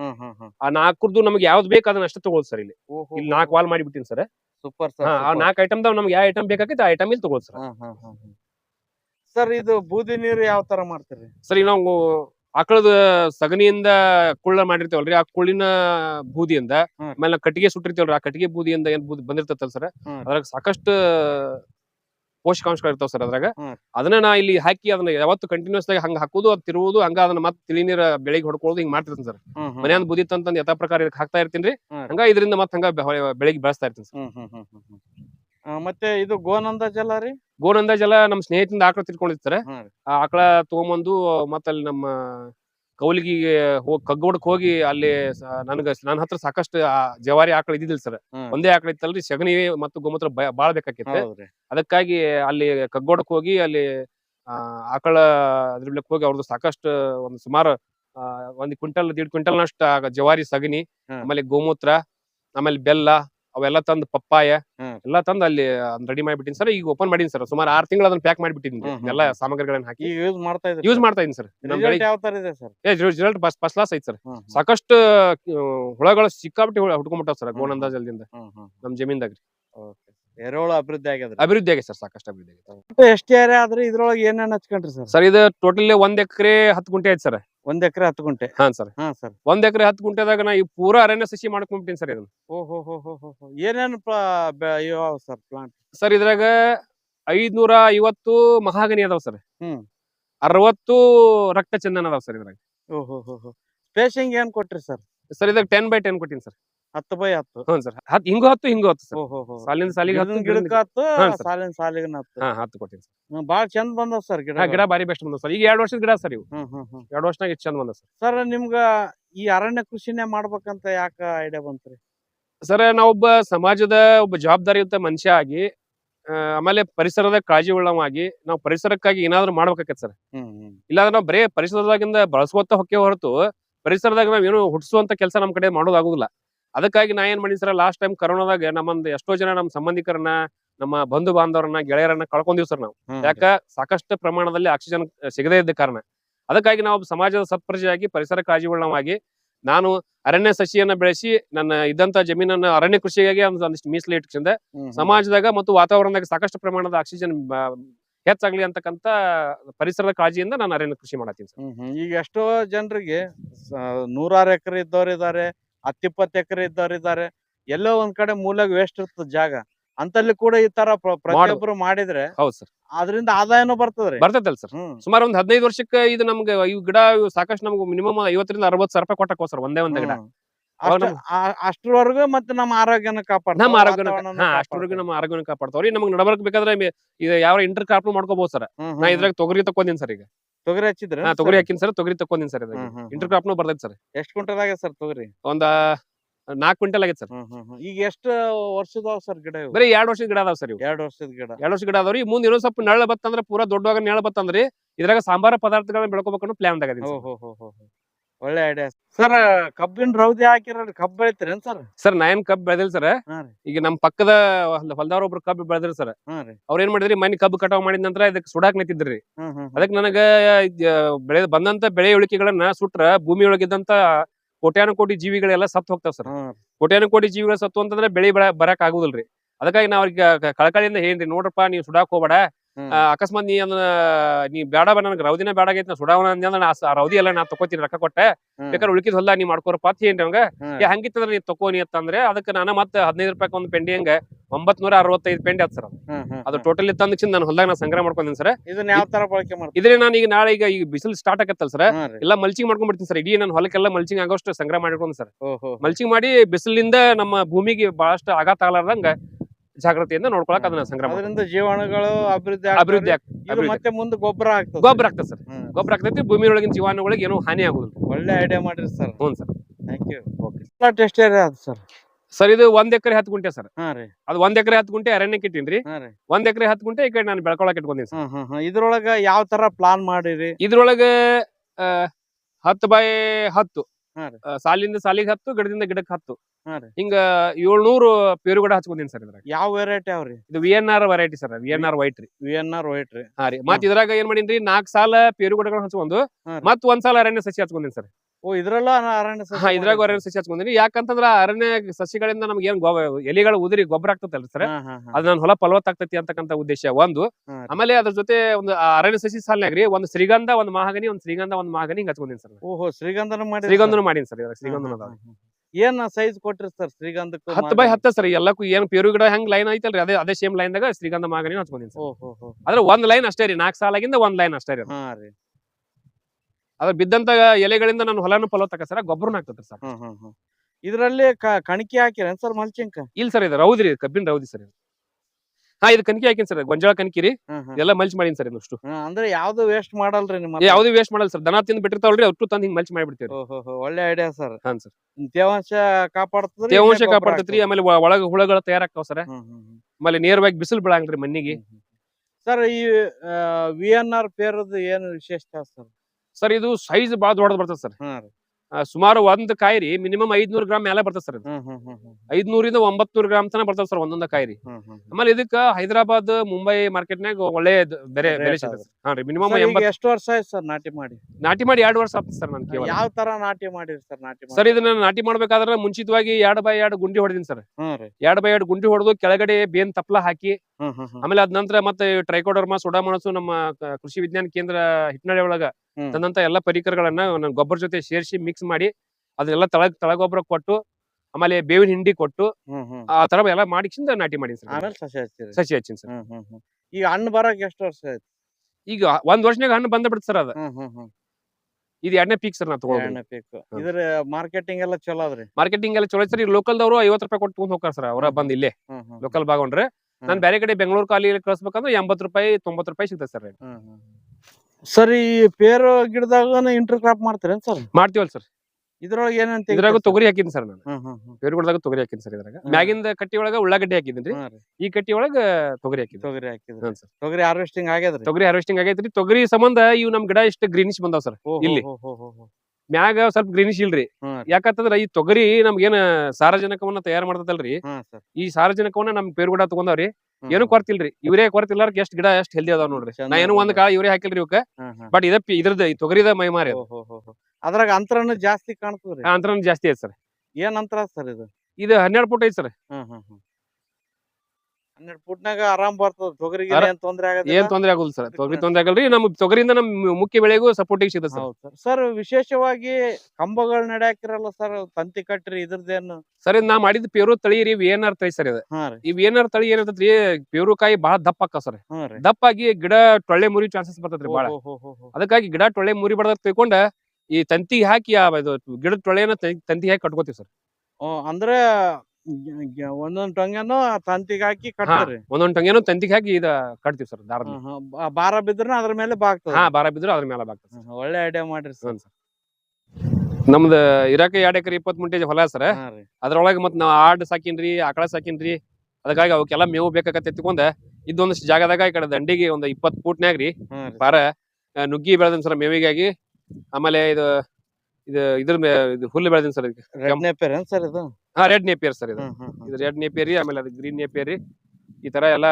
ಆ ನಾಲ್ಕರದು ನಮ್ಗೆ ಯಾವ್ದು ಬೇಕು ಅದನ್ನ ಅಷ್ಟೇ ತಗೋದು ಸರ್ ಇಲ್ಲಿ. ಇಲ್ಲಿ ನಾಲ್ಕು ವಾಲ್ ಮಾಡಿಬಿಟ್ಟಿನಿ ಸರ್. ಸೂಪರ್ ಸರ್ ಆ ನಾಲ್ಕು ಐಟಮ್ ದಾಗ ನಮ್ಗೆ ಯಾವ ಐಟಮ್ ಬೇಕಾಗಿತ್ತು ಆ ಐಟಮ್ ಇಲ್ಲಿ ತಗೋದು ಸರ್. ಸರ್ ಇದು ಬೂದಿ ನೀರು ಯಾವ ತರ ಮಾಡ್ತೀರಿ ಸರ್ ಈಗ ನಾವು ಆಕಳದ ಸಗಣಿಯಿಂದ ಕುಳ್ಳ ಮಾಡಿರ್ತೇವಲ್ರಿ ಆ ಕುಳ್ಳಿನ ಬೂದಿಯಿಂದ ಹ್ಮ್. ಆಮೇಲೆ ನಾವು ಕಟ್ಟಿಗೆ ಸುಟ್ಟಿರ್ತೇವಲ್ರಿ ಆ ಕಟ್ಟಿಗೆ ಬೂದಿಯಿಂದ ಏನ್ ಬೂದಿ ಬಂದಿರ್ತೈತಲ್ಲ ಸರ್ ಹ್ಮ್. ಅದ್ರಾಗ ಸಾಕಷ್ಟು ಪೋಷಕಾಂಶಗಳು ಇರ್ತಾವ ಸರ್ ಅದ್ರಾಗ ಹ್ಮ್. ಅದನ್ನ ನಾ ಇಲ್ಲಿ ಹಾಕಿ ಅದನ್ನ ಯಾವತ್ತು ಕಂಟಿನ್ಯೂಸ್ ಆಗಿ ಹಂಗ ಹಾಕುದು ಅದ್ ತಿರುವುದು ಹಂಗ ಅದನ್ನ ಮತ್ತೆ ತಿಳಿ ನೀರ ಬೆಳಿಗ್ಗೆ ಹೊಡ್ಕೊಳ್ಳೋದು ಹಿಂಗ್ ಮಾಡ್ತಿರ್ತೀನಿ ಸರ್ ಹ್ಮ್ ಹ್ಮ್ ಮನ್ಯಾನ ಬುದಿ ತಂತಂದ್ ಯಥಾ ಪ್ರಕಾರ ಹಾಕ್ತಾ ಇರ್ತೀನಿ ರೀ ಹ್ಮ್. ಹಂಗ ಇದರಿಂದ ಮತ್ತೆ ಹಂಗ ಬೆಳಿಗ್ಗೆ ಬೆಳೆಸ್ತಾ ಇರ್ತೀನಿ ಸರ್ ಹ್ಮ್ ಹ್ಮ್ ಹ್ಮ್ ಹ್ಮ್ ಹ್ಮ್. ಆ, ಮತ್ತೆ ಇದು ಗೋನಂದ ಜಲ ರೀ ಗೋನಂದ ಜಲ ನಮ್ ಸ್ನೇಹಿತರಿಂದ ಆಕಳ ತಿಳ್ಕೊಂಡಿರ್ತಾರೆ ಹ್ಮ್. ಆ ಆಕಳ ತಗೊಂಬಂದು ಮತ್ತ ಅಲ್ಲಿ ನಮ್ಮ ಕೌಲಿಗೆ ಹೋಗಿ ಕಗ್ಗೋಡಕ್ ಹೋಗಿ ಅಲ್ಲಿ ನನ್ಗ ನನ್ ನನ್ನ ಹತ್ರ ಸಾಕಷ್ಟು ಆ ಜವಾರಿ ಆಕಳ ಇದ್ದಿದ್ದಿಲ್ಲ ಸರ್ ಹ್ಮ್. ಒಂದೇ ಆಕಳ ಇತ್ತಲ್ರಿ ಸಗಣಿ ಮತ್ತು ಗೋಮೂತ್ರ ಬ- ಬಾಳ ಬೇಕಾಗಿತ್ತು ಹೌದ್ರಿ ಅದಕ್ಕಾಗಿ ಅಲ್ಲಿ ಕಗ್ಗೋಡಕ್ ಹೋಗಿ ಅಲ್ಲಿ ಆ, ಆಕಳ ಅದ್ರಲ್ಲಕ್ ಹೋಗಿ ಅವ್ರದ್ದು ಸಾಕಷ್ಟು ಒಂದು ಸುಮಾರು ಆ, ಒಂದ್ ಕ್ವಿಂಟಲ್ ದೀಡ್ ಕ್ವಿಂಟಲ್ ನಷ್ಟ ಜವಾರಿ ಸಗಣಿ ಹ್ಮ್. ಆಮೇಲೆ ಗೋಮೂತ್ರ ಆಮೇಲೆ ಬೆಲ್ಲ ಅವೆಲ್ಲ ತಂದು ಪಪ್ಪಾಯ ಹ್ಮ್. ಎಲ್ಲ ತಂದು ಅಲ್ಲಿ ರೆಡಿ ಮಾಡಿಬಿಟ್ಟಿನಿ ಸರ್ ಈಗ ಓಪನ್ ಮಾಡಿನಿ ಸರ್ ಸುಮಾರು ಆರ್ ತಿಂಗಳು ಅದನ್ನ ಪ್ಯಾಕ್ ಹ್ಮ್, ಎಲ್ಲ ಸಾಮಗ್ರಿಗಳನ್ನ ಹಾಕಿ. ಯೂಸ್ ಮಾಡ್ತಾ ಇದ್ದೀನಿ ಯೂಸ್ ಮಾಡ್ತಾ ಇದ್ದೀನಿ ಸರ್ ರಿಸಲ್ಟ್ ಫಸ್ಟ್ ಕ್ಲಾಸ್ ಐತೆ ಸರ್. ಸಾಕಷ್ಟು ಹುಳಗಳು ಸಿಕ್ಕಾಬಿಟ್ಟು ಹುಡ್ಕೊಂಡ್ಬಿಟ್ಟಾವ ಸರ್ ಹ್ಮ್. ಗೋನಂದ ಜಲ್ದಿಂದ ಹ್ಮ್ ಹ್ಮ್ ನಮ್ ಜಮೀನ್ದಾಗ ಎರೆಹುಳ ಅಭಿವೃದ್ಧಿ ಆಗಿದೆ ಅಭಿವೃದ್ಧಿ ಆಗಿದೆ ಸರ್ ಸಾಕಷ್ಟು ಅಭಿವೃದ್ಧಿ ಆಗಿದೆ. ಎಷ್ಟೇ ಎಷ್ಟು ಏರಿಯಾ ಆದ್ರೆ ಇದ್ರೊಳಗೆ ಏನೇನ್ ಹಚ್ಕೊಂಡ್ರಿ ಸರ್? ಸರ್ ಇದು ಟೋಟಲಿ ಒಂದ್ ಎಕರೆ ಹತ್ತು ಗುಂಟೆ ಐತೆ ಸರ್. ಒಂದ್ ಎಕರೆ ಹತ್ತು ಗುಂಟೆ? ಹಾ ಸರ್. ಹಾ ಸರ್. ಒಂದ್ ಎಕರೆ ಹತ್ತು ಗುಂಟೆದಾಗ ನಾ ಈ ಪೂರಾ ಅರಣ್ಯ ಸಸಿ ಮಾಡ್ಕೊಂಡ್ಬಿಟ್ಟಿನಿ ಸರ್ ಇದನ್ನ. ಓಹೋ ಹೋ ಹೋ ಹೋ ಹೋ. ಏನೇನ್ ಸರ್ ಪ್ಲಾಂಟ್ ಸರ್ ಇದ್ರಾಗ ಐದ್ನೂರ ಐವತ್ತು ಮಹಾಗನಿ ಅದಾವ ಸರ್. ಹ್ಮ್. ಅರವತ್ತು ರಕ್ತ ಚಂದನ ಅದಾವ ಸರ್ ಇದ್ರಾಗ. ಓಹೋ ಹೋ ಹೋ ಸ್ಪೇಸಿಂಗ್ ಏನ್ ಕೊಟ್ರಿ ಸರ್? ಸರ್ ಇದಾಗ ಟೆನ್ ಬೈ ಟೆನ್ ಕೊಟ್ಟಿನಿ ಸರ್. ಹತ್ತು ಬೈ ಹತ್ತು. ಹ್ಞೂ ಸರ್. ಹತ್ತು ಹಿಂಗೂ ಹತ್ತು ಹಿಂಗೂ ಹತ್ತು ಸರ್. ಸಾಲಿನ ಸಾಲಿಗೆ ಹತ್ತು ಗಿಡಕ್ಕೆ ಹತ್ತು ಹಾ, sir. ಸಾಲಿನ ಸಾಲಿಗೆ ಹತ್ತು. ಹಾ ಹತ್ತು ಕೊಟ್ಟಿನಿ ಸರ್. ಹ್ಮ್, ಬಾಳ್ ಚಂದ ಬಂದವ್ ಸರ್ ಗಿಡ ಹಾ ಗಿಡ ಬಾರಿ ಬೆಸ್ಟ್ ಬಂದ ಸರ್. ಈಗ ಎರಡು ವರ್ಷದ ಗಿಡ ಸರ್ ಇವು. ಹ್ಮ್ ಹ್ಮ್ ಹ್ಮ್. ಎರಡು ವರ್ಷನಾಗ ಎಷ್ಟು ಚಂದ ಬಂದ ಸರ್. ಸರ್ ನಿಮ್ಗ ಈ ಅರಣ್ಯ ಕೃಷಿನೇ ಮಾಡ್ಬೇಕಂತ ಯಾಕ ಐಡಿಯಾ ಬಂತ್ರಿ? ಸರ್ ನಾವೊಬ್ಬ ಸಮಾಜದ ಒಬ್ಬ ಜವಾಬ್ದಾರಿಯುತ ಮನುಷ್ಯ ಆಗಿ ಆ, ಆಮೇಲೆ ಪರಿಸರದ ಕಾಳಜಿ ಉಳ್ಳವಾಗಿ ನಾವು ಪರಿಸರಕ್ಕಾಗಿ ಏನಾದ್ರು ಮಾಡ್ಬೇಕಾಗತ್ತೆ ಸರ್. ಹ್ಮ್ ಹ್ಮ್. ಇಲ್ಲಾಂದ್ರೆ ನಾವು ಬರೇ ಪರಿಸರದಾಗಿಂದ ಬಳಸ್ಕೊತ ಹೊಕ್ಕೆ ಹೊರತು ಪರಿಸರದಾಗ ನಾವ್ ಏನು ಹುಟ್ಟಿಸುವಂತ ಕೆಲಸ ನಮ್ ಕಡೆ ಮಾಡೋದಾಗುದಿಲ್ಲ. ಅದಕ್ಕಾಗಿ ನಾ ಏನ್ ಮಾಡಿನಿ ಸರ್ ಲಾಸ್ಟ್ ಟೈಮ್ ಕರೋನಾದಾಗ ನಮ್ಮೊಂದು ಎಷ್ಟೋ ಜನ ನಮ್ಮ ಸಂಬಂಧಿಕರನ್ನ ನಮ್ಮ ಬಂಧು ಬಾಂಧವರನ್ನ ಗೆಳೆಯರನ್ನ ಕಳ್ಕೊಂಡಿವ್ ಸರ್ ನಾವು. ಯಾಕ? ಸಾಕಷ್ಟು ಪ್ರಮಾಣದಲ್ಲಿ ಆಕ್ಸಿಜನ್ ಸಿಗದೇ ಇದ್ದ ಕಾರಣ. ಅದಕ್ಕಾಗಿ ನಾವು ಸಮಾಜದ ಸತ್ಪ್ರಜೆಯಾಗಿ ಪರಿಸರ ಕಾಳಜಿಯುಳ್ಳವಾಗಿ ನಾನು ಅರಣ್ಯ ಸಸಿಯನ್ನ ಬೆಳೆಸಿ ನನ್ನ ಇದ್ದಂತ ಜಮೀನನ್ನ ಅರಣ್ಯ ಕೃಷಿಗಾಗಿ ಒಂದಿಷ್ಟು ಮೀಸಲು ಇಟ್ಕೊಂಡ ಹ್ಮ್ ಹ್ಮ್. ಸಮಾಜದಾಗ ಮತ್ತು ವಾತಾವರಣದಾಗ ಸಾಕಷ್ಟು ಪ್ರಮಾಣದ ಆಕ್ಸಿಜನ್ ಹೆಚ್ಚಾಗ್ಲಿ ಅಂತಕ್ಕಂತ ಪರಿಸರದ ಕಾಳಜಿಯಿಂದ ನಾನು ಅರಣ್ಯ ಕೃಷಿ ಮಾಡತ್ತೀನಿ. ಈಗ ಎಷ್ಟೋ ಜನರಿಗೆ ನೂರಾರು ಎಕರೆ ಇದ್ದವ್ರು ಇದಾರೆ ಹತ್ತಿಪ್ಪತ್ತು ಎಕರೆ ಇದ್ದವ್ರು ಇದ್ದಾರೆ. ಎಲ್ಲೋ ಒಂದ್ ಕಡೆ ಮೂಲೆಗ್ ವೇಸ್ಟ್ ಇರ್ತದ ಜಾಗ. ಅಂತಲ್ಲಿ ಕೂಡ ಈ ತರ ಪ್ರ- ಪ್ರತಿಯೊಬ್ರು ಮಾಡಿದ್ರೆ ಹೌದು ಸರ್. ಅದರಿಂದ ಆದಾಯನೂ ಬರ್ತದ್ರಿ. ಬರ್ತೈತಲ್ಲ ಸರ್. ಹ್ಮ್. ಸುಮಾರು ಒಂದ್ ಹದಿನೈದು ವರ್ಷಕ್ಕೆ ಇದು ನಮ್ಗೆ ಈ ಗಿಡ ಇವು ಸಾಕಷ್ಟು ನಮ್ಗೆ ಮಿನಿಮಮ್ ಐವತ್ತರಿಂದ ಅರವತ್ತು ಸಾವಿರ ರೂಪಾಯಿ ಕೊಟ್ಟಕೋ ಸರ್ ಒಂದೇ ಒಂದ್ ಗಿಡ. ಹ್ಮ್. ಅಷ್ಟ್- ಆ- ಅಷ್ಟ್ರವರೆಗೂ ಮತ್ತೆ ನಮ್ಮ ಆರೋಗ್ಯನ ಕಾಪಾಡ್ತಾವ ನಮ್ಮ ಆರೋಗ್ಯನ ಹಾ ನಮ್ಮ ಆರೋಗ್ಯನ ಕಾಪಾಡ್ತಾವ್ರಿ ನಮ್ಗೆ ನಡಬರ್ಕ್ ಬೇಕಾದ್ರೆ ಮೆ- ಇದು ಯಾವ ಇಂಟರ್ ಕ್ರಾಪ್ ಮಾಡ್ಕೋಬಹುದು ಸರ್ ನಾ ಇದ್ರಾಗ ತೊಗರಿ ತಕೊಂದಿನಿ ಸರ್ ಈಗ. ತೊಗರಿ ಹಚ್ಚಿದ್ರ ನಾ ತೊಗರಿ ಹಾಕಿನ್ ಸರ್. ತೊಗರಿ ತಕೊಂಡಿನ್ ಸರ್ ಇಂಟರ್ ಕ್ರಾಪ್ ಬರ್ತೈತಿ ಸರ್. ಎಷ್ಟ್ ಕ್ವಿಂಟಲ್ ಆಗಿದೆ ಸರ್ ತೊಗರಿ? ಒಂದ ನಾಲ್ಕು ಕ್ವಿಂಟಲ್ ಆಗೈತೆ ಸರ್. ಈಗ ಎಷ್ಟು ವರ್ಷದಾವ ಸರ್ ಗಿಡ ಇವು? ಬರೀ ಎರಡ್ ವರ್ಷದ ಗಿಡ ಅದಾವ ಸರ್ ಇವು. ಎರಡ್ ವರ್ಷದ ಗಿಡ. ಎರಡ್ ವರ್ಷ ಗಿಡ ಅದಾವ್ರಿ. ಮುಂದ್ ಇನ್ನೊಂದ್ ಸ್ವಲ್ಪ ನೆಳ ಬತ್ತಂದ್ರ ಪೂರಾ ದೊಡ್ಡವಾಗ ನೆಳ ಬತ್ತಂದ್ರಿ. ಇದ್ರಾಗ ಸಾಂಬಾರ ಪದಾರ್ಥಗಳನ್ನ ಬೆಳ್ಕೊಬೇಕನ್ನೋ ಪ್ಲಾನ್ ಓ ಹೋ ಹೋ ಹೋ ಹೋ. ಒಳ್ಳೆ ಐಡಿಯಾ ಸರ್ ಕಬ್ಬಿನ ರೌದಿ ಹಾಕಿರಲ್ರಿ ಕಬ್ಬ್ ಬೆಳಿತೀರೇನ್ ಸರ್ ಸರ್ ನಾ ಏನ್ ಕಬ್ಬು ಬೆಳೆದಿಲ್ಲ ಸರ್ ಹಾ ರೀ. ಈಗ ನಮ್ ಪಕ್ಕದ ಹೊಲ್ದವ್ರ ಒಬ್ರು ಕಬ್ಬು ಬೆಳೆದ್ರಿ ಸರ್ ಹಾ ರೀ. ಅವ್ರ ಏನ್ ಮಾಡಿದ್ರಿ ಮನಿ ಕಬ್ಬು ಕಟಾವ್ ಮಾಡಿದ ನಂತರ ಇದಕ್ಕೆ ಸುಡಾಕ್ ನಿಂತಿದ್ರಿ. ಹ್ಮ್ ಹ್ಮ್ ಹ್ಮ್. ಅದಕ್ಕೆ ನನಗ ಇದ್ ಬೆಳೆ ಬಂದಂತ ಬೆಳೆ ಉಳಿಕೆಗಳನ್ನ ಸುಟ್ರ ಭೂಮಿ ಒಳಗಿದ್ದಂತ ಕೋಟ್ಯಾನು ಕೋಟಿ ಜೀವಿಗಳೆಲ್ಲ ಸತ್ತು ಹೋಗ್ತಾವ ಸರ್ ಹ್ಮ್. ಕೋಟ್ಯಾನು ಕೋಟಿ ಜೀವಿಗಳು ಸತ್ತು ಅಂತಂದ್ರೆ ಬೆಳೆ ಬೆಳೆ ಬರಕ್ ಆಗುದಿಲ್ರಿ. ಅದಕ್ಕಾಗಿ ನಾವ್ ಅವ್ರಿಗೆ ಕಳಕಳಿಯಿಂದ ಹೇಳ್ರಿ ನೋಡ್ರಪ್ಪ ನೀವು ಸುಡಾಕ್ ಹೋಗ್ಬೇಡ. ಅಕಸ್ಮಾತ್ ನೀ ಅಂದ್ರ ನೀ ಬೇಡ ಬಾ ನನಗೆ ರೌದಿನ ಬೇಡ ಆಗೈತಿ ನಾ ಸುಡಾವಣ ಅಂದ್ರೆ ನಾ ಆ ರೌದಿ ಎಲ್ಲ ನಾ ತಕೋತೀನಿ ರೊಕ್ಕ ಕೊಟ್ಟೆ. ಬೇಕಾದ್ರೆ ಉಳ್ಕಿದ್ ಹೊಲ್ಲ ನೀ ಮಾಡ್ಕೋರಪ್ಪ ಅಂತ ಏನ್ರಿ ಅವಂಗ ಹಂಗಿತ್ತಂದ್ರೆ ಏ ಹಂಗಿತ್ತಂದ್ರ ನೀ ತಕೋ ನೀ ಅಂತಂದ್ರೆ ಅದಕ್ಕೆ ನಾನು ಮತ್ತೆ ಹದಿನೈದು ರೂಪಾಯಿ ಒಂದು ಪೆಂಡಿ ಹಂಗ ಒಂಬತ್ ನೂರ ಅರವತ್ತೈದು ಪೆಂಡಿ ಆತ್ ಸರ್ ಅದು. ಟೋಟಲ್ ತಂದಕ್ಷಿಂದ ನಾನು ಹೊಲ್ದಾಗ ನಾ ಸಂಗ್ರಹ ಮಾಡ್ಕೊಂಡಿನಿ ಸರ್. ಇದನ್ನ ಯಾವ ತರ ಬಳಕೆ ಇದ್ರೆ ನಾನು ಈಗ ನಾಳೆ ಈಗ ಈಗ ಬಿಸಿಲು ಸ್ಟಾರ್ಟ್ ಆಗತ್ತಲ್ಲ ಸರ್. ಎಲ್ಲ ಮಲ್ಚಿಂಗ್ ಮಾಡ್ಕೊಂಡ್ಬಿಡ್ತೀನಿ ಸರ್. ಇಡೀ ನನ್ನ ಹೊಲಕ್ಕೆಲ್ಲ ಮಲ್ಚಿಂಗ್ ಆಗೋಷ್ಟು ಸಂಗ್ರಹ ಮಾಡಿಕೊಂಡು ಸರ್. ಮಲ್ಚಿಂಗ್ ಮಾಡಿ ಬಿಸಿಲಿಂದ ನಮ್ಮ ಭೂಮಿಗೆ ಬಹಳಷ್ಟು ಆಘಾತ ಆಗಲಾರ್ದಂಗ ಜಾಗ್ರತೆಯಿಂದ ನೋಡ್ಕೊಳಕ್ ಅದನ್ನ ಸಂಗ್ರಹ. ಅದರಿಂದ ಜೀವಾಣುಗಳು ಅಭಿವೃದ್ಧಿ ಅಭಿವೃದ್ಧಿ ಆಗ್ತದೆ. ಮತ್ತೆ ಮುಂದೆ ಗೊಬ್ಬರ ಆಗ್ತದೆ. ಗೊಬ್ಬರ ಆಗ್ತದೆ ಸರ್. ಗೊಬ್ಬರ ಆಗ್ತೈತಿ ಭೂಮಿ ಒಳಗಿನ ಜೀವಾಣುಗಳಿಗೆ ಏನೂ ಹಾನಿ ಆಗುದಿಲ್ಲ. ಒಳ್ಳೆ ಐಡಿಯಾ ಮಾಡಿರಿ ಸರ್. ಹ್ಞೂ sir. Thank you okay plot ಎಷ್ಟು ಏರಿಯಾ ಅದು ಸರ್? ಸರ್ ಇದು ಒಂದ್ ಎಕರೆ ಹತ್ತು ಗುಂಟೆ ಸರ್. ಹಾ ರೀ. ಅದು ಒಂದ್ ಎಕರೆ ಹತ್ತು ಗುಂಟೆ ಅರಣ್ಯಕ್ಕೆ ಇಟ್ಟಿನ್ರಿ ಹಾ ರೀ. ಒಂದ್ ಎಕರೆ ಹತ್ತು ಗುಂಟೆ ಈ ಕಡೆ ನಾನು ಬೆಳ್ಕೊಳಕ್ ಇಟ್ಕೊಂಡಿನಿ ಸರ್. ಇದ್ರೊಳಗ ಯಾವ ತರ ಪ್ಲಾನ್ ಮಾಡಿರಿ? ಇದ್ರೊಳಗ ಆ, ಹತ್ತು ಬೈ ಹತ್ತು. ಹಾ ರೀ. ಆ, ಸಾಲಿಂದ ಸಾಲಿಗೆ ಹತ್ತು ಗಿಡದಿಂದ ಗಿಡಕ್ಕೆ ಹತ್ತು. ಹಿಂಗ ಏಳ್ನೂರು ಪೇರುಗಡ ಹಚ್ಕೊಂದಿನಿ ಸರ್ ಇದ್ರಾಗ. ಯಾವ ವೆರೈಟಿ ಅವ್ರಿ ಇದು V N R variety sir V N R white ರೀ. ವಿ ಎನ್ ಆರ್ ವೈಟ್ ರೀ. ಹಾ ರೀ. ಮತ್ ಇದ್ರಾಗ ಏನ್ ಮಾಡಿನ್ರಿ ನಾಲ್ಕ್ ಸಾಲ ಪೇರುಗಡಗಳನ್ನ ಹಚ್ಕೊಂಡು ಹಾ ರೀ. ಮತ್ ಒಂದ್ ಸಾಲ ಅರಣ್ಯ ಸಸಿ ಹಚ್ಕೊಂದಿನಿ ಸರ್. ಓ ಇದ್ರಲ್ಲ ಅರಣ್ಯ ಸಸಿ ಹಾ ಇದ್ರಾಗ. ಅರಣ್ಯ ಸಸಿ ಹಚ್ಕೊಂಡಿನಿ ಯಾಕಂತಂದ್ರ ಅರಣ್ಯ ಸಸಿಗಳಿಂದ ನಮ್ಗೆ ಏನ್ ಗೊ- ಎಲಿಗಳು ಉದುರಿ ಗೊಬ್ಬರ ಆಗ್ತದಲ್ರಿ ಸರ್. ಅದ್ ನನ್ ಹೊಲ ಫಲವತ್ತ ಆಗ್ತೈತಿ ಅಂತಕ್ಕಂತ ಉದ್ದೇಶ. ಒಂದು ಆಮೇಲೆ ಅದ್ರ ಜೊತೆ ಒಂದು ಅರಣ್ಯ ಸಸಿ ಸಾಲಿನಾಗ್ರಿ ಒಂದು ಶ್ರೀಗಂಧ ಒಂದ್ ಮಹಾಗನಿ ಒಂದ್ ಶ್ರೀಗಂಧ ಒಂದ್ ಮಹಾಗನಿ ಹಿಂಗ್ ಹಚ್ಕೊಂದಿನಿ ಸರ್. ಓಹೋ ಶ್ರೀಗಂಧನ ಮಾಡಿ ಶ್ರೀಗಂಧನ ಮಾಡಿನ್ ಸರ್ ಶ್ರೀಗಂಧನ ಅದಾವ. ಏನ್ ಸೈಜ್ ಕೊಟ್ರಿ ಸರ್ ಶ್ರೀಗಂಧಕ್ಕೆ ಹತ್ತು ಬೈ ಹತ್ತ ಸರ್ ಎಲ್ಲಕ್ಕೂ ಏನ್ ಪೇರು ಗಿಡ ಹೆಂಗ್ ಲೈನ್ ಐತಲ್ರಿ? ಅದೇ ಅದೇ ಸೇಮ್ ಲೈನ್ ದಾಗ ಶ್ರೀಗಂಧ ಮಾಗನಿ ಹಚ್ಕೊಂಡಿನಿ ಆದ್ರೆ ಒಂದ್ ಲೈನ್ ಅಷ್ಟೇ ರೀ ನಾಲ್ಕು ಸಾಲಾಗಿಂದ ಒಂದ್ ಲೈನ್ ಅಷ್ಟೇ ರೀ ಅದ್ರ ಬಿದ್ದಂತ ಎಲೆಗಳಿಂದ ನಾನು ಹೊಲನು ಫಲವತ್ತಕ ಸರ್ ಗೊಬ್ಬರನ ಹಾಕ್ತದ್ರಿ ಸರ್ ಇದ್ರಲ್ಲಿ ಕಣಕಿ ಹಾಕಿರೇನ್ ಸರ್ ಮಲ್ಚಿಂಕ? ಇಲ್ಲ ಸರ್ ಇದು ರೌದ್ರಿ ಕಬ್ಬಿನ ರೌದಿ ಸರ್ ಇದು. ಹಾ ಇದು ಕನಕಿ ಹಾಕಿನಿ ಸರ್ ಗೊಂಜಾಳ ಕನಕಿರಿ ರೀ. ಎಲ್ಲ ಮಲ್ಚ್ ಮಾಡಿನಿ ಸರ್ ಇನ್ನಷ್ಟು. ಅಂದ್ರೆ ಯಾವ್ದು ವೇಸ್ಟ್ ಮಾಡಲ್ರಿ ನಿಮ್ಮ ಯಾವ್ದು ವೇಸ್ಟ್ ಮಾಡಲ್ಲ ಸರ್ ದನ ತಿಂದು ಬಿಟ್ಟಿರ್ತಾವಲ್ರಿ ಅಷ್ಟು ತಂದ್ ಹಿಂಗ್ ಮಲ್ಚ್ ಮಾಡಿಬಿಡ್ತೀವಿ ಒಳ್ಳೆ ಐಡಿಯಾ ಸರ್. ಹಾ ಸರ್. ತೇವಾಂಶ ಕಾಪಾಡ್ತದ್ರಿ ತೇವಾಂಶ ಕಾಪಾಡ್ತೈತ್ರಿ? ಆಮೇಲೆ ಒಳಗ ಹುಳಗಳು ತಯಾರಾಗ್ತಾವ ಸರ್. ಆಮೇಲೆ ನೇರವಾಗಿ ಬಿಸಿಲು ಬೀಳಂಗ್ರಿ ಮಣ್ಣಿಗೆ. ಸರ್ ಈ ವಿ ಎನ್ ಆರ್ ಪೇರದು ಏನು ವಿಶೇಷತೆ ಸರ್? ಸರ್ ಇದು ಸೈಜ್ ಬಾಳ ದೊಡ್ಡದ್ ಬರ್ತದ ಸರ್. ಸುಮಾರು ಒಂದ್ ಕಾಯಿರಿ ಮಿನಿಮಮ್ ಐದ್ನೂರ್ ಗ್ರಾಮ್ ಮೇಲೆ ಬರ್ತದೆ ಸರ್ ಐದ್ನೂರಿಂದ ಒಂಬತ್ನೂರ್ ಗ್ರಾಮ್ ತನ ಬರ್ತದೆ ಸರ್ ಒಂದೊಂದ ಕಾಯಿ ರೀ ಹ್ಮ್ ಹ್ಮ್ ಹ್ಮ್. ಆಮೇಲೆ ಇದಕ್ಕ ಹೈದರಾಬಾದ್ ಮುಂಬೈ ಮಾರ್ಕೆಟ್ನಾಗ ಒಳ್ಳೆ ಬೆರೆ ಬೆಲೆ. ಹಾ ರೀ ಮಿನಿಮಮ್ ಎಂಬತ್ ಎಷ್ಟು ವರ್ಷ ಆಯ್ತು ಸರ್ ನಾಟಿ ಮಾಡಿ ನಾಟಿ ಮಾಡಿ ಎರಡು ವರ್ಷ ಆಗ್ತದೆ ಸರ್ ನನ್ ಕೇವಲ ಯಾವ ತರ ನಾಟಿ ಮಾಡಿರಿ ಸರ್ ನಾಟಿ ಮಾಡಿ ಸರ್ ಇದನ್ನ ನಾಟಿ ಮಾಡ್ಬೇಕಾದ್ರೆ ಮುಂಚಿತವಾಗಿ ಎರಡ್ ಬೈ ಎರಡ್ ಗುಂಡಿ ಹೊಡೆದಿನಿ ಸರ್ ಎರಡ್ ಬೈ ಎರಡ್ ಗುಂಡಿ ಹೊಡೆದು ಕೆಳಗಡೆ ಬೇನ್ ತಪ್ಲ ಹಾಕಿ. ಆಮೇಲೆ ಅದ್ ನಂತರ ಮತ್ತೆ ಟ್ರೈಕೋಡರ್ಮಾ ಸುಡಾಮಣಸು ನಮ್ಮ ಕೃಷಿ ವಿಜ್ಞಾನ ಕೇಂದ್ರ ಹಿಟ್ನಳ್ಳಿ ಒಳಗ. ತಂದಂತ ಎಲ್ಲ ಪರಿಕರಗಳನ್ನ ನಾನು ಗೊಬ್ಬರ ಜೊತೆ ಸೇರಿಸಿ ಮಿಕ್ಸ್ ಮಾಡಿ ಅದೆಲ್ಲ ತಳ ತಳಗೊಬ್ಬರ ಕೊಟ್ಟು ಆಮೇಲೆ ಬೇವಿನ ಹಿಂಡಿ ಕೊಟ್ಟು ಆ ತರ ಎಲ್ಲ ಮಾಡಿಸಿಂದ ನಾಟಿ ಮಾಡಿ ಸರ್. ಆಮೇಲೆ ಸಸಿ ಹಚ್ಚಿನ ಸಸಿ ಹಚ್ಚಿನಿ ಸರ್. ಹ್ಮ್ ಹ್ಮ್ ಹ್ಮ್. ಈಗ ಹಣ್ಣು ಬರಕ್ ಎಷ್ಟು ವರ್ಷ ಆಯ್ತು? ಈಗ ಒಂದ್ ವರ್ಷನಾಗ ಹಣ್ಣು ಬಂದ ಬಿಡ್ತು ಸರ್ ಅದ. ಹ್ಮ್ ಹ್ಮ್ ಹ್ಮ್. ಇದು ಎರಡನೇ ಪೀಕ್ ಸರ್ ನಾ ತಗೊಂಡು ಎಣ್ಣೆ ಬೇಕು ಇದ್ರ ಮಾರ್ಕೆಟಿಂಗ್ ಎಲ್ಲ ಚಲೋ ಅದ್ರಿ ಮಾರ್ಕೆಟಿಂಗ್ ಎಲ್ಲ ಚಲೋ ಸರ್. ಈಗ ಲೋಕಲ್ದವರು ಐವತ್ತು ರೂಪಾಯಿ ಕೊಟ್ಟು ತಗೊಂಡ್ ಹೋಗ್ತಾರೆ ಸರ್ ಅವ್ರ. ಬಂದ್ ಇಲ್ಲೇ. ಹ್ಮ್ ಹ್ಮ್ ಲೋಕಲ್ ಬಾಗೊಂಡ್ರೆ ನಾನು ಬೇರೆ ಕಡೆ ಬೆಂಗಳೂರು ಕಾಲಿ ಕಳಿಸ್ಬೇಕಂದ್ರೆ ಎಂಬತ್ತು ರೂಪಾಯಿ ತೊಂಬತ್ತು ರೂಪಾಯಿ ಸಿಗ್ತದೆ ಸರ್ ಹ್ಮ್ ಹ್ಮ್. ಸರ್ ಈ ಪೇರು ಗಿಡದಾಗ ಇಂಟರ್ ಕ್ರಾಪ್ ಮಾಡ್ತೀರೇನ್ ಸರ್ ಮಾಡ್ತೀವಲ್ಲ ಸರ್ ಇದ್ರೊಳಗೆ ಏನಂತ ಇದ್ರಾಗ ತೊಗರಿ ಹಾಕಿನಿ ಸರ್ ನಾನು. ಪೇರು ಗಿಡದಾಗ ತೊಗರಿ ಹಾಕಿನಿ ಸರ್ ಇದ್ರಾಗ. ಮ್ಯಾಗಿಂದ ಕಟ್ಟಿ ಒಳಗ ಉಳ್ಳಾಗಡ್ಡಿ ಹಾಕಿದ್ರಿ ಈ ಕಟ್ಟಿ ಒಳಗ ತೊಗರಿ ಹಾಕಿದ್ರಿ ತೊಗರಿ ಹಾಕಿದ್ರಿ ಸರ್ ತೊಗರಿ ಹಾರ್ವೆಸ್ಟಿಂಗ್ ಆಗ್ಯದ್ರಿ? ತೊಗರಿ ಹಾರ್ವೆಸ್ಟಿಂಗ್ ಆಗೈತ್ರಿ. ತೊಗರಿ ಸಂಬಂಧ ಇವ್ ನಮ್ ಗಿಡ ಇಷ್ಟ ಗ್ರೀನಿಶ್ ಬಂದಾವ್ ಸರ್ ಇಲ್ಲಿ. ಮ್ಯಾಗ ಸ್ವಲ್ಪ ಗ್ರೀನಿಶ್ ಇಲ್ರಿ. ಹ್ಮ್. ಯಾಕಂತಂದ್ರ ಈ ತೊಗರಿ ನಮ್ಗೇನ ಸಾರಜನಕವನ್ನ ತಯಾರು ಮಾಡ್ತದಲ್ರಿ. ಸರ್. ಈ ಸಾರಜನಕವನ್ನ ನಮ್ ಪೇರುಗಡ ತಗೊಂಡವ್ರಿ. ಹ್ಮ್. ಏನು ಕೊರತಿಲ್ರಿ. ಇವರೇ ಕೊರತಿಲ್ಲಾರ ಎಷ್ಟ್ ಗಿಡ ಎಷ್ಟ್ ಹೆಲ್ದಿ ಅದಾವ ನೋಡ್ರಿ. ಚಂದ ನಾ ಏನು ಒಂದ್. ಕಾಳ ಇವರೇ ಹಾಕಿಲ್ರಿ ಇವಕ್ಕ. ಬಟ್ ಇದ ಇದ್ರದ ಈ ತೊಗರಿದ ಮೈ ಮಾರಿ. ಅದ್ರಾಗ ಅಂತರನು ಜಾಸ್ತಿ ಕಾಣ್ತದ್ರಿ. ಅಂತರ ಜಾಸ್ತಿ ಐತಿ ಸರ್. ಏನ್ ಅಂತರ ಸರ್ ಇದು? ಇದು ಹನ್ನೆರಡು ಫುಟ್ ಐತಿ ಸರ್. ಹ್ಮ್ ಹ್ಮ್ ಹ್ಮ್ ಹನ್ನೆರಡು ಫುಟ್ನಾಗ ಆರಾಮ್ ಬರ್ತದ ತೊಗರಿ ಏನ್ ತೊಂದ್ರೆ ಏನ್ ಆಗದಿಲ್ಲ ತೊಂದ್ರೆ ಆಗುದಿಲ್ಲ ಸರ್ ತೊಗರಿ ತೊಂದ್ರೆ ಆಗಲ್ರಿ ನಮ್ ತೊಗರಿಯಿಂದ ನಮ್ ಮುಖ್ಯ ಬೆಳೆಗೂ ಸಪೋರ್ಟಿಗೆ ಸಿಗುತ್ತೆ ಸರ್. ಸರ್. ವಿಶೇಷವಾಗಿ ಕಂಬಗಳು ನಡ್ಯಾಕಿರಲ್ಲ ಸರ್ ತಂತಿ ಕಟ್ಟ್ರಿ ಇದ್ರದ್ದೇನು? ಸರ್ ಇದ್ ನಾ ಮಾಡಿದ ಪೇರು ತಳಿ ರೀ ಏನಾರ ತಳಿ ಸರ್ ಇದು. ಹಾ ರೀ. ಈ ವಿ ಆರ್ ತಳಿ ಏನಿರ್ತೈತ್ರಿ ಪೇರು ಕಾಯಿ ಬಹಳ ದಪ್ಪ ಆಕ್ಕ ಸರ್. ದಪ್ಪ ಆಗಿ ದಪ್ಪಾಗಿ ಗಿಡ ಟೊಳ್ಳೆ ಮುರಿ ಚಾನ್ಸಸ್ ಬರ್ತೈತ್ರಿ ಬಹಳ ಓ, ಹೋ, ಹೋ, ಹೋ. ಅದಕ್ಕಾಗಿ ಗಿಡ ಟೊಳ್ಳೆ ಮುರಿ ಬಡದ ತಿಳ್ಕೊಂಡ ಈ ತಂತಿ ಹಾಕಿ ಆ ಇದು ಗಿಡದ ಟೊಳ್ಳೆನ ತಂತಿ ಹಾಕಿ ಕಟ್ಕೋತೀವಿ ಸರ್. ಓ, ಅಂದ್ರೆ ಒಂದೊಂದ್ ಟೊಂಗೆನು ತಂತಿಗೆ ಹಾಕಿ ಕಟ್ತಾರೆ. ಒಂದೊಂದ್ ಟೊಂಗೆನು ತಂತಿಗೆ ಹಾಕಿ ಇದ ಕಟ್ತೀವಿ ಸರ್ ದಾರದ ಬಾರ ಬಿದ್ರೂ ಅದ್ರ ಮೇಲೆ ಬಾಗ್ತದೆ. ಹಾ ಬಾರ ಬಿದ್ರು ಅದ್ರ ಮೇಲೆ ಬಾಗ್ತದೆ ಒಳ್ಳೆ ಐಡಿಯಾ ಮಾಡ್ರಿ ಸರ್. ನಮ್ದು ಇರಾಕ ಎರಡ್ ಎಕರೆ ಇಪ್ಪತ್ತ್ ಮುಂಟೆ ಹೊಲ ಸರ್. ಅದ್ರೊಳಗೆ ಮತ್ ನಾವ್ ಆಡ್ ಸಾಕಿನ್ರಿ ಆಕಳ ಸಾಕಿನ್ರಿ ಅದಕ್ಕಾಗಿ ಅವಕ್ಕೆಲ್ಲ ಮೇವು ಬೇಕಾಗತ್ತೆ ಎತ್ಕೊಂಡ ಇದೊಂದಷ್ಟು ಜಾಗದಾಗ ಈ ಕಡೆ ದಂಡಿಗೆ ಒಂದ್ ಇಪ್ಪತ್ ಫೂಟ್ನ್ಯಾಗ ಬಾರ ನುಗ್ಗಿ ಬೆಳದನ್ ಸರ್ ಮೇವಿಗಾಗಿ. ಆಮೇಲೆ ಇದು ಇದು ಇದ್ರ ಮೇ- ಇದು ಹುಲ್ಲು ಬೆಳೆದಿನ್ ಸರ್ ಇದಕ್ಕೆ. ರೆಡ್ ಏನ್ ಸರ್ ಇದು? ಹಾ ರೆಡ್ ನೇಪಿಯರ್ ಸರ್ ಇದು. ಇದು ರೆಡ್ ನೇಪಿಯರ್ ಆಮೇಲೆ ಅದು ಗ್ರೀನ್ ನೇಪಿಯರ್ ಈ ತರ ಎಲ್ಲ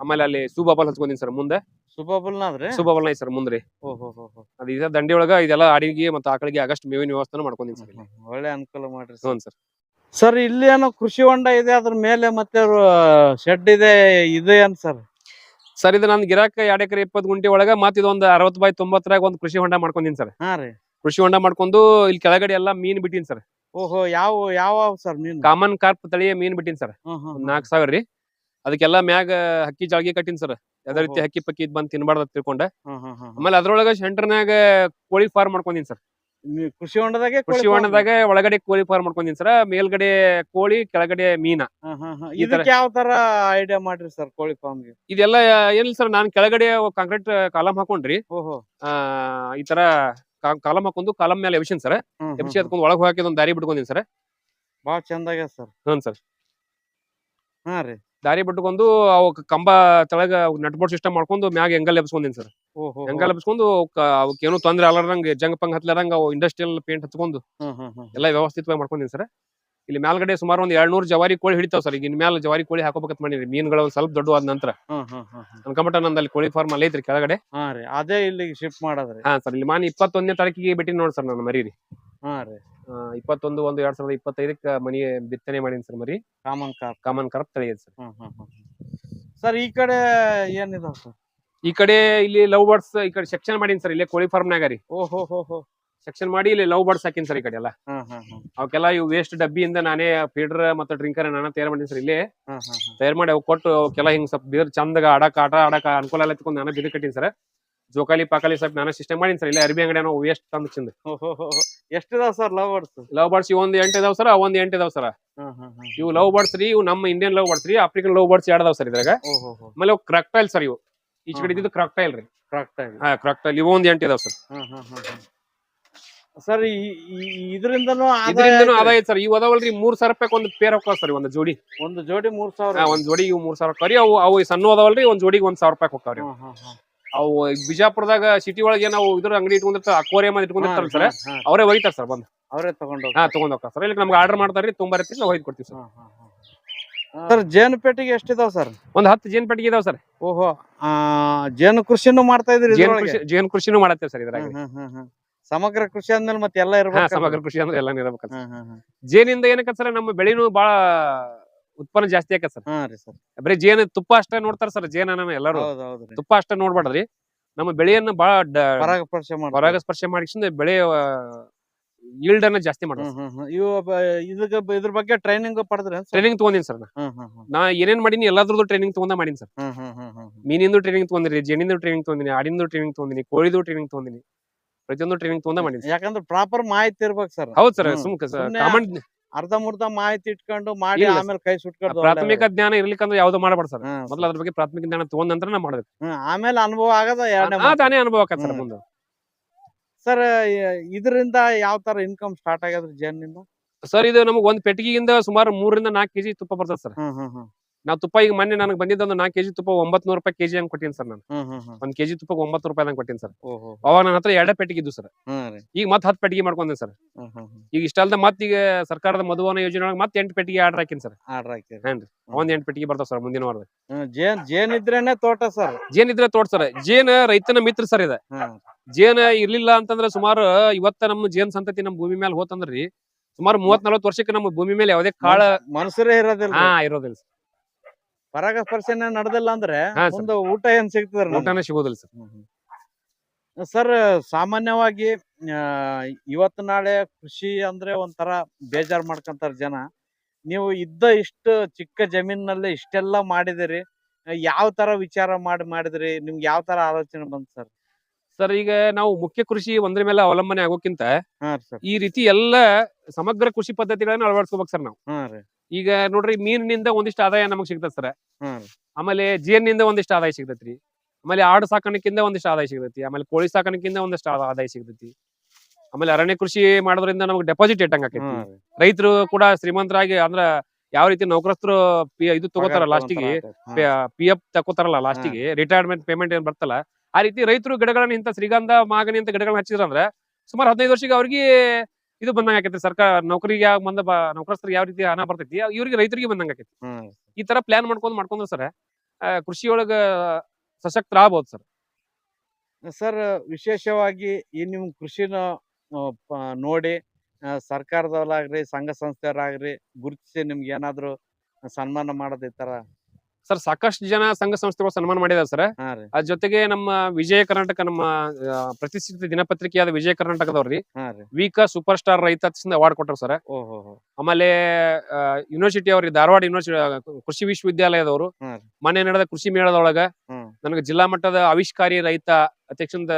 ಆಮೇಲೆ ಅಲ್ಲಿ ಸೂಬಾಬಲ್ ಹಚ್ಕೊಂಡಿನಿ ಸರ್ ಮುಂದೆ. ಸುಬ್ಬಬ್ಬಲ್ನಾದ್ರಿ ಸೂಬಾಬಲ್ ಐತಿ ಸರ್ ಮುಂದ್ರಿ ಓ ಹೋ ಹೋ ಹೋ. ಅದು ಇದ ದಂಡಿ ಒಳಗ ಇದೆಲ್ಲ ಆಡಿಗೆ ಮತ್ತೆ ಆಕಳಿಗೆ ಆಗಸ್ಟ್ ಮೇವಿನ ವ್ಯವಸ್ಥೆ ಮಾಡ್ಕೊಂಡಿನಿ ಸರ್ ಇಲ್ಲಿ. ಒಳ್ಳೆ ಅನುಕೂಲ ಮಾಡ್ರಿ ಹ್ಞೂ ಸರ್. ಸರ್ ಇಲ್ಲಿ ಏನೋ ಕೃಷಿ ಹೊಂಡ ಇದೆ ಅದ್ರ ಮೇಲೆ ಮತ್ತೆ ಶೆಡ್ ಇದೆ ಇದು ಏನ್ ಸರ್? ಸರ್ ಇದು ನನ್ ಗಿರಾಕ ಎರಡ್ ಎಕರೆ ಇಪ್ಪತ್ತು ಗುಂಟೆ ಒಳಗ ಮತ್ತೆ ಇದೊಂದು ಅರವತ್ತು ಬೈ ತೊಂಬತ್ತರಾಗ ಒಂದು ಕೃಷಿ ಹೊಂಡ ಮಾಡ್ಕೊಂಡಿನಿ ಸರ್. ಹಾ ರೀ. ಕೃಷಿ ಹೊಂಡ ಮಾಡ್ಕೊಂಡು ಇಲ್ಲಿ ಕೆಳಗಡೆ ಎಲ್ಲ ಮೀನ್ ಬಿಟ್ಟಿನಿ ಸರ್. ಓಹೋ ಯಾವ ಯಾವ ಸರ್ ಮೀನು? ಕಾಮನ್ ಕಾರ್ಪ್ ತಳಿಯ ಮೀನ್ ಬಿಟ್ಟಿನಿ ಸರ್. ನಾಲ್ಕು ಸಾವಿರ ರೀ. ಅದಕ್ಕೆಲ್ಲ ಮ್ಯಾಗ ಹಕ್ಕಿ ಜಾಳ್ಗಿ ಕಟ್ಟಿನಿ ಸರ್. ಯಾವ್ದೇ ರೀತಿ. ಹಕ್ಕಿ ಪಕ್ಕಿ ಇದ್ ಬಂದ್ ತಿನ್ಬಾರ್ದ ತಿಳ್ಕೊಂಡ. ಆಮೇಲೆ ಅದ್ರೊಳಗ ಸೆಂಟರ್ನಾಗ ಕೋಳಿ ಫಾರ್ಮ್ ಮಾಡ್ಕೊಂಡಿನಿ ಸರ್. ಕೃಷಿ ಹೊಂಡದಾಗ ಕೃಷಿ ಹೊಂಡದಾಗ ಒಳಗಡೆ ಕೋಳಿ ಫಾರ್ಮ್ ಮಾಡ್ಕೊಂಡಿನಿ ಸರ್. ಮೇಲ್ಗಡೆ ಕೋಳಿ ಕೆಳಗಡೆ ಮೀನ. ಇದಕ್ಕೆ ಯಾವ ತರ ಐಡಿಯಾ ಮಾಡ್ರಿ ಸರ್ ಕೋಳಿ ಫಾರ್ಮ್ ಇದೆಲ್ಲ ಏನಿಲ್ಲ ಸರ್. ನಾನ್ ಕೆಳಗಡೆ ಕಾಂಕ್ರೀಟ್ ಕಾಲಮ್ ಹಾಕೊಂಡ್ರಿ. ಓಹೋ. ಆ ಈ ತರ ಕಾಲಮ್ ಹಾಕೊಂಡು ಕಾಲಮ್ ಮೇಲೆ ಎಬ್ಸಿನ್ ಸರ್. ಹ್ಮ್, ಹ್ಮ್, ಎಬ್ಸಿ ಅದಕ್ಕೊಂದು ಒಳಗೆ ಹಾಕಿ ಒಂದು ದಾರಿ ಬಿಟ್ಕೊಂಡಿನಿ ಸರ್. ಚಂದ ಸರ ಸರ್. ಹ್ಞೂ ಸರ್. ಹಾ ರೀ. ದಾರಿ ಬಿಟ್ಕೊಂಡು ಅವು ಕಂಬ ತೆಳಗ ನಟ್ಬೋರ್ಡ್ ಸಿಸ್ಟಮ್ ಮಾಡ್ಕೊಂಡು ಮ್ಯಾಗ ಎಂಗಲ್ ಎಬ್ಸ್ಕೊಂಡಿನಿ ಸರ್. ಓಹೋ. ಎಂಗಲ್ ಎಬ್ಸ್ಕೊಂಡು ಅವಕ್ಕೆ ಏನೂ ತೊಂದ್ರೆ ಅಲ್ಲಾರ್ದಂಗ ಜಂಗ್ ಪಂಗ್ ಹತ್ಲಾರಂಗ ಅವು ಇಂಡಸ್ಟ್ರಿಯಲ್ ಪೇಂಟ್ ಹಚ್ಕೊಂಡು ಹ್ಮ್ ಹ್ಮ್ ಹ್ಮ್. ಎಲ್ಲ ವ್ಯವಸ್ಥಿತವಾಗಿ ಮಾಡ್ಕೊಂಡಿನಿ ಸರ್. ಇಲ್ಲಿ ಮೇಲ್ಗಡೆ ಸುಮಾರು ಒಂದ್ ಎರಡ್ನೂರು ಜವಾರಿ ಕೋಳಿ ಹಿಡಿತಾವ್ ಸರ್. ಈಗ ಇನ್ ಮ್ಯಾಲ ಜವಾರಿ ಕೋಳಿ ಹಾಕೋಬೇಕಂತ ಮಾಡಿರಿ ಮೀನುಗಳು ಒಂದ್ ಸ್ವಲ್ಪ ದೊಡ್ಡ ಆದ ನಂತರ. ಹ್ಮ್. ನಂದಲ್ಲಿ ಕೋಳಿ ಫಾರ್ಮ್ ಅಲ್ಲಿ ಐತ್ರಿ ಕೆಳಗಡೆ. ಅದೇ ಇಲ್ಲಿ ಶಿಫ್ಟ್ ಮಾಡದ್ರಿ. ಹಾ ಸರ್ ಇಲ್ಲಿ ಮಾನ್ ಇಪ್ಪತ್ತೊಂದನೇ ತಾರೀಕಿಗೆ ಬಿಟ್ಟಿ ನೋಡಿ ಸರ್ ನಾನು ಮರೀರಿ. ರೀ ಹಾ ರೀ. ಇಪ್ಪತ್ತೊಂದು ಒಂದು ಎರಡ್ ಸಾವಿರದ ಇಪ್ಪತ್ತೈದಕ್ಕೆ ಮನಿ ಬಿತ್ತನೆ ಮಾಡೀನಿ ಸರ್ ಮರಿ. ಕಾಮನ್ ಕಾರ್ ಕಾಮನ್ ಕರಪ್ ತಳಿ ಸರ್. ಸರ್ ಈ ಕಡೆ ಏನಿದಾವ ಸರ್? ಈ ಕಡೆ ಇಲ್ಲಿ ಲವ್ ಬರ್ಡ್ಸ್ ಈ ಕಡೆ ಸೆಕ್ಷನ್ ಮಾಡೀನಿ ಸರ್ ಇಲ್ಲೇ ಕೋಳಿ ಫಾರ್ಮ್ ರೀ. ಓಹೋ ಹೋ ಹೋ. ಸೆಕ್ಷನ್ ಮಾಡಿ ಇಲ್ಲಿ ಲವ್ ಬರ್ಡ್ಸ್ ಹಾಕಿನ್ ಸರ್ ಈ ಕಡೆ ಎಲ್ಲ. ಅವಕ್ಕೆಲ್ಲ ಇವು ವೇಸ್ಟ್ ಡಬ್ಬಿಯಿಂದ ನಾನೇ ಫೀಡರ್ ಮತ್ತೆ ಡ್ರಿಂಕರ್ ನಾನು ತಯಾರು ಮಾಡಿನಿ ಸರ್ ಇಲ್ಲಿ. ತಯಾರು ಮಾಡಿ ಅವು ಕೊಟ್ಟು ಅವಕ್ಕೆಲ್ಲ ಹಿಂಗ್ ಸ್ವಲ್ಪ ಬೀರ್ ಚಂದಗ ಆಡಕ್ ಆಟ ಆಡಕ್ ಅನುಕೂಲ ಎಲ್ಲ ತಿಳ್ಕೊಂಡು ನಾನು ಬಿದ್ದು ಕಟ್ಟಿನಿ ಸರ್. ಜೋಕಾಲಿ ಪಾಕಾಲಿ ಸ್ವಲ್ಪ ನಾನು ಸಿಸ್ಟಮ್ ಮಾಡಿನಿ ಸರ್ ಇಲ್ಲಿ ಅರಬಿ ಅಂಗಡಿ ನಾವು ವೇಸ್ಟ್ ತಂದು ಚಿಂದ ಓಹೋ ಇದಾವ sir love birds love birds ಒಂದ್ ಎಂಟು ಇದಾವ್ ಸರ್ ಒಂದ್ ಎಂಟು ಇದಾವ್ ಸರ್. ಇವು ಲವ್ ಬರ್ಡ್ಸ್ ರೀ ಇವು ನಮ್ಮ ಇಂಡಿಯನ್ ಲವ್ ಬರ್ಡ್ಸ್ ರೀ ಆಫ್ರಿಕನ್ ಲವ್ ಬರ್ಡ್ಸ್ ಎರಡದಾವ್ ಸರ್ ಇದ್ರಾಗ. ಆಮೇಲೆ ಕ್ರಾಕ್ಟೈಲ್ ಸರ್ ಇವು. ಈಚೆ ಕಡೆ ಇದ್ದಿದ್ದು ಕ್ರಾಕ್ಟೈಲ್ ರೀ. ಕ್ರಕ್ಟೈಲ್ ಹಾ ಕ್ರಾಕ್ಟೈಲ್ ಇವು ಒಂದ್ ಎಂಟು ಇದಾವ್ ಸರ್. ಸರ್ ಇದರಿಂದನೂ ಇದರಿಂದನೂ ಆದಾಯ ಸರ್. ಈ ಒದವಲ್ರಿ ಮೂರ್ ಸಾವಿರ ರೂಪಾಯಿ ಒಂದು ಪೇರ್ ಹೋಗ್ತಾವ ಸರ್ ಒಂದು ಜೋಡಿ. ಒಂದು ಜೋಡಿ ಮೂರ್ ಸಾವಿರ ಒಂದ್ ಜೋಡಿ ಮೂರ್ ಸಾವಿರ ಕರಿ ಅವು ಅವು ಸಣ್ಣ ಅದಾವಲ್ರಿ ಒಂದ್ ಜೋಡಿಗೆ ಒಂದ್ ಸಾವಿರ ರೂಪಾಯಿ ಹೋಗ್ತಾವ್ರಿ. ಅವು ಬಿಜಾಪುರದಾಗ ಸಿಟಿ ಒಳಗೆ ನಾವು ಇದ್ರ ಅಂಗಡಿ ಇಟ್ಕೊಂಡಿರ್ತಾರೆ ಅಕ್ವೇರಿಯಂ ಇಟ್ಕೊಂಡಿರ್ತಾರ ಸರ್. ಅವರೇ ಒಯ್ತಾರ ಸರ್ ಬಂದು. ಅವರೇ ತಗೊಂಡು ಹಾ ತಗೊಂಡ್ ಹೋಗ್ತಾರ ಸರ್. ಇಲ್ಲಿ ನಮ್ಗೆ ಆರ್ಡರ್ ಮಾಡ್ತಾರ ತುಂಬಾ ರೀತಿ ನಾವು ಒಯ್ದು ಕೊಡ್ತೀವಿ ಸರ್. ಸರ್ ಜೇನು ಪೆಟ್ಟಿಗೆ ಎಷ್ಟಿದಾವ್ ಸರ್? ಒಂದ್ ಹತ್ತು ಜೇನು ಪೆಟ್ಟಿಗೆ ಇದಾವ ಸರ್. ಓಹೋ ಆ ಜೇನು ಕೃಷಿನೂ ಮಾಡ್ತಾ ಇದ್ರಿ ಜೇನು ಕೃಷಿನೂ ಮಾಡತ್ತೇವೆ ಸರ್ ಇದ್ರಾಗ. ಸಮಗ್ರ ಕೃಷಿ ಅಂದ್ಮೇಲೆ ಮತ್ತೆ ಎಲ್ಲ ಹಾ ಇರ್ಬೇಕು ಸಮಗ್ರ ಕೃಷಿ ಅಂದ್ರೆ ಎಲ್ಲಾನು ಹ್ಮ್. ಜೇನಿಂದ ಏನಕ್ಕ ಸರ್ ನಮ್ಮ ಬೆಳೆನೂ ಬಾಳ ಉತ್ಪನ್ನ ಜಾಸ್ತಿ ಆಕತ್ ಸರ್. ಹಾ ರೀ ಸರ್. ಬರೀ ಜೇನ ತುಪ್ಪ ಅಷ್ಟೇ ನೋಡ್ತಾರ ಸರ್ ಜೇನ ಎಲ್ಲರೂ. ಹೌದ್ ಹೌದ್ರಿ ತುಪ್ಪ ಅಷ್ಟೇ ನೋಡ್ಬಾರ್ದ್ರಿ ನಮ್ಮ ಬೆಳೆಯನ್ನ ಬಾಳ ಪರಾಗಸ್ಪರ್ಶ ಪರಾಗ ಮಾಡಿಸಿಂದ ಬೆಳೆ ಈಲ್ಡ್ ಅನ್ನ ಜಾಸ್ತಿ ಮಾಡ್ತಾರೆ. ಇವು ಬ- ಇದಕ್ಕ ಬ- ಇದ್ರ ಬಗ್ಗೆ ಟ್ರೈನಿಂಗ್ ಪಡೆದ್ರೆ ಟ್ರೈನಿಂಗ್ ತಗೊಂಡಿನಿ ಸರ್ ನಾ. ಹ್ಮ್ ಹ್ಮ್ ಹ್ಮ್. ನಾ ಏನೇನ್ ಮಾಡೀನಿ ಎಲ್ಲಾದ್ರದ್ದು ಟ್ರೈನಿಂಗ್ ತಗೊಂಡ ಮಾಡೀನಿ ಸರ್. ಹ್ಮ್ ಹ್ಮ್ ಹ್ಮ್ ಹ್ಮ್ ಮೀನಿಂದು ಟ್ರೈನಿಂಗ್ ತಗೊಂಡಿರಿ ಜೇನಿಂದು ಟ್ರೈನಿಂಗ್ ತಗೊಂಡಿನಿ ಆಡಿಂದು ಟ್ರೈನಿಂಗ್ ತಗೊಂಡಿನಿ ಕೋಳಿದು ಟ್ರೈನಿಂಗ್ ತಗೊಂಡಿನಿ. ಪ್ರತಿಯೊಂದು ಟ್ರೈನಿಂಗ್ ತಗೊಂಡ ಮಾಡಿದ್ರಿ ಯಾಕಂದ್ರೆ ಪ್ರಾಪರ್ ಮಾಹಿತಿ ಇರ್ಬೇಕು ಸರ್ ಹೌದ್ ಸರ್ ಹ್ಮ್. ಸರ್ ಸುಮ್ನೆ ಕಾಮನ್ ಅರ್ಧ ಮುರ್ಧ ಮಾಹಿತಿ ಇಟ್ಕೊಂಡು ಮಾಡಿ ಇಲ್ಲ ಆಮೇಲೆ ಕೈ ಸುಟ್ಕೊಂಡು ಪ್ರಾಥಮಿಕ ಜ್ಞಾನ ಇರ್ಲಿಕ್ಕಂದ್ರೆ ಯಾವ್ದು ಮಾಡಬಾರ್ದು ಸರ್ ಮೊದಲ ಅದ್ರ ಬಗ್ಗೆ ಪ್ರಾಥಮಿಕ ಜ್ಞಾನ ತಗೊಂಡ್ ನಂತರ ನಾ ಮಾಡ್ಬೇಕು. ಆಮೇಲೆ ಅನುಭವ ಆಗದ ಎರಡನೇ ಆ ತಾನೇ ಅನುಭವ ಆಗತ್ತೆ ಸರ್ ಹ್ಮ್. ಮುಂದೆ. ಸರ್ ಇದರಿಂದ ಯಾವ ತರ ಇನ್ಕಮ್ ಸ್ಟಾರ್ಟ್ ಆಗ್ಯದ್ರಿ ಜೇನಿಂದ ಸರ್ ಇದು ನಮಗೆ ಒಂದ್ ಪೆಟ್ಟಿಗೆಯಿಂದ ಸುಮಾರು ಮೂರರಿಂದ ನಾಲ್ಕು ಕೆಜಿ ತುಪ್ಪ ಬರ್ತದೆ ಸರ್ ಹ್ಮ್ ಹ್ಮ್ ಹ್ಮ್. ನಾವು ತುಪ್ಪ ಈಗ ಮೊನ್ನೆ ನನಗೆ ಬಂದಿದ್ದ ಒಂದು ನಾಲ್ಕು ಕೆಜಿ ತುಪ್ಪ ಒಂಬತ್ತು ರೂಪಾಯಿ ಕೆಜಿ ಹಂಗ್ ಕೊಟ್ಟಿನಿ ಸರ್ ನಾನು. ಒಂದ್ ಕೆಜಿ ತುಪ್ಪ ಒಂಬತ್ತು ರೂಪಾಯಿ ಹಂಗ್ ಕೊಟ್ಟಿನಿ ಸರ್. ಅವಾಗ ನನ್ನ ಹತ್ರ ಎರಡೇ ಪೆಟ್ಟಿಗೆ ಇದ್ದು ಸರ್. ಈಗ ಮತ್ತೆ ಹತ್ತು ಪೆಟ್ಟಿಗೆ ಮಾಡ್ಕೊಂಡೆ ಸರ್. ಈಗ ಇಷ್ಟಲ್ದ ಮತ್ತೆ ಈಗ ಸರ್ಕಾರದ ಮಧುವನ ಯೋಜನೆ ಒಳಗೆ ಮತ್ತೆ ಎಂಟು ಪೆಟ್ಟಿಗೆ ಆರ್ಡರ್ ಹಾಕಿನಿ ಸರ್. ಆರ್ಡರ್ ಏನ್ರಿ ಒಂದ್ ಎಂಟು ಪೆಟ್ಟಿಗೆ ಬರ್ತಾವ ಸರ್ ಮುಂದಿನ ವಾರದ ಹ್ಮ್ ಜೇನ್ ಜೇನ್ ಇದ್ರೇನೆ ತೋಟ ಸರ್. ಜೇನ್ ಇದ್ರೆ ತೋಟ ಸರ್. ಜೇನ್ ರೈತನ ಮಿತ್ರ ಸರ್ ಇದೆ. ಜೇನ್ ಇರ್ಲಿಲ್ಲ ಅಂತಂದ್ರೆ ಸುಮಾರು ಇವತ್ತ ನಮ್ಮ ಜೇನ್ ಸಂತತಿ ನಮ್ಮ ಭೂಮಿ ಮೇಲೆ ಹೋತಂದ್ರಿ. ಸುಮಾರು ಮೂವತ್ ನಲ್ವತ್ತು ವರ್ಷಕ್ಕೆ ನಮ್ಮ ಭೂಮಿ ಮೇಲೆ ಯಾವುದೇ ಕಾಳ ಮನುಷ್ಯರೇ ಇರೋದಿಲ್ಲ ಹಾ ಇರೋದಿಲ್ಲ ಸರ್. ಪರಾಗಸ್ಪರ್ಶನೆ ನಡೆದಿಲ್ಲ ಅಂದ್ರೆ ಒಂದು sir. ಮುಂದೆ ಊಟ ಏನ್ ಸಿಗ್ತದೆ? ಊಟನೇ ಸಿಗೋದಿಲ್ಲ ಸರ್. ಸರ್ ಸಾಮಾನ್ಯವಾಗಿ ಆ, ಇವತ್ತು ನಾಳೆ ಕೃಷಿ ಅಂದ್ರೆ ಒಂಥರ ಬೇಜಾರ್ ಮಾಡ್ಕೊಂತಾರ ಜನ. ನೀವು ಇದ್ದ ಇಷ್ಟು ಚಿಕ್ಕ ಜಮೀನಲ್ಲಿ ಇಷ್ಟೆಲ್ಲ ಮಾಡಿದಿರಿ. ಯಾವ ತರ ವಿಚಾರ ಮಾಡಿ ಮಾಡಿದ್ರಿ? ನಿಮ್ಗೆ ಯಾವ ತರ ಆಲೋಚನೆ ಬಂತು ಸರ್? ಸರ್ ಈಗ ನಾವು ಮುಖ್ಯ ಕೃಷಿ ಒಂದ್ರ ಮೇಲೆ ಅವಲಂಬನೆ ಆಗೋಕ್ಕಿಂತ ಹಾ ಸರ್. ಈ ರೀತಿ ಎಲ್ಲ ಸಮಗ್ರ ಕೃಷಿ ಪದ್ಧತಿಗಳನ್ನ ಅಳವಡಿಸ್ಕೋಬೇಕು ಸರ್ ನಾವು. ಹಾ ರೀ. ಈಗ ನೋಡ್ರಿ ಮೀನಿನಿಂದ ಒಂದಿಷ್ಟು ಆದಾಯ ನಮಗ್ ಸಿಗ್ತದೆ ಸರ್. ಆಮೇಲೆ ಜೇನಿಂದ ಒಂದಿಷ್ಟು ಆದಾಯ ಸಿಗ್ತೈತ್ರಿ. ಆಮೇಲೆ ಆಡು ಸಾಕಾಣಿಕೆಯಿಂದ ಒಂದಿಷ್ಟು ಆದಾಯ ಸಿಗ್ತೈತಿ ಆಮೇಲೆ ಕೋಳಿ ಸಾಕಾಣಿಕೆಯಿಂದ ಒಂದಿಷ್ಟು ಆದಾಯ ಸಿಗ್ತೈತಿ ಆಮೇಲೆ ಅರಣ್ಯ ಕೃಷಿ ಮಾಡೋದ್ರಿಂದ ನಮ್ಗೆ ಡೆಪಾಸಿಟ್ ಇಟ್ಟಂಗ್ ಆಕೈತಿ ರೈತರು ಕೂಡ ಶ್ರೀಮಂತರಾಗಿ ಅಂದ್ರ ಯಾವ ರೀತಿ ನೌಕರಸ್ಥರು ಪಿ- ಇದು ತಗೋತಾರ ಲಾಸ್ಟಿಗೆ. ಪಿ ಎಫ್ ತಗೋತಾರಲ್ಲ ಲಾಸ್ಟಿಗೆ ರಿಟೈರ್ಮೆಂಟ್ ಪೇಮೆಂಟ್ ಏನ್ ಬರ್ತಲ್ಲ ಆ ರೀತಿ ರೈತರು ಗಿಡಗಳನ್ನ ಇಂತ ಶ್ರೀಗಂಧ ಮಾಗನಿ ಅಂತ ಗಿಡಗಳನ್ನ ಹಚ್ಚಿದ್ರಂದ್ರ ಸುಮಾರು ಹದಿನೈದು ವರ್ಷಕ್ಕೆ ಅವ್ರಿಗೆ ಇದು ಬಂದಂಗ ಆಕೈತಿ ಸರ್ಕಾರ ನೌಕರಿಗೆ ಬಂದ ನೌಕರಸ್ಥರಿಗೆ ಯಾವ ರೀತಿ ಹಣ ಬರ್ತೈತಿ ಇವ್ರಿಗೆ ರೈತರಿಗೆ ಬಂದಂಗ ಆಕೈತಿ. ಈ ತರ ಪ್ಲಾನ್ ಮಾಡ್ಕೊಂಡ್ ಮಾಡ್ಕೊಂಡ್ರೆ ಸರ್ ಕೃಷಿಯೊಳಗ ಸಶಕ್ತರ ಆಗ್ಬೋದು ಸರ್. ಸರ್ ವಿಶೇಷವಾಗಿ ಈ ನಿಮ್ ಕೃಷಿನ ನೋಡಿ ಸರ್ಕಾರದವ್ರಾಗ್ರಿ ಸರ್ಕಾರದವರಾಗ್ರಿ ಸಂಘ ಸಂಸ್ಥೆಯವರಾಗ್ರಿ ಗುರುತಿಸಿ ನಿಮ್ಗೆ ಏನಾದ್ರು ಸನ್ಮಾನ ಮಾಡೋದ್ ಈ ತರ ಸರ್ ಸಾಕಷ್ಟು ಜನ ಸಂಘ ಸಂಸ್ಥೆಗಳು ಸನ್ಮಾನ ಮಾಡಿದಾರೆ ಸರ್. ಅದ್ ರೀ. ಅದ್ರ ಜೊತೆಗೆ ನಮ್ಮ ವಿಜಯ ಕರ್ನಾಟಕ ನಮ್ಮ ಆ, ಪ್ರತಿಷ್ಠಿತ ದಿನಪತ್ರಿಕೆಯಾದ ವಿಜಯ ಕರ್ನಾಟಕದವ್ರಿ ಹಾ ರೀ. ವೀಕ ಸೂಪರ್ ಸ್ಟಾರ್ ರೈತ ಅವಾರ್ಡ್ ಕೊಟ್ಟರು ಸರ್. ಓಹೋ ಆಮೇಲೆ ಯೂನಿವರ್ಸಿಟಿ ಅವ್ರಿ ಧಾರವಾಡ ಯೂನಿವರ್ಸಿಟಿ ಕೃಷಿ ವಿಶ್ವವಿದ್ಯಾಲಯದವರು. ಮನೆ. ನಡೆದ ಕೃಷಿ ಮೇಳದೊಳಗ ಹ್ಮ್. ನನಗೆ ಜಿಲ್ಲಾ ಮಟ್ಟದ ಆವಿಷ್ಕಾರಿ ರೈತ ಅಧ್ಯಕ್ಷದ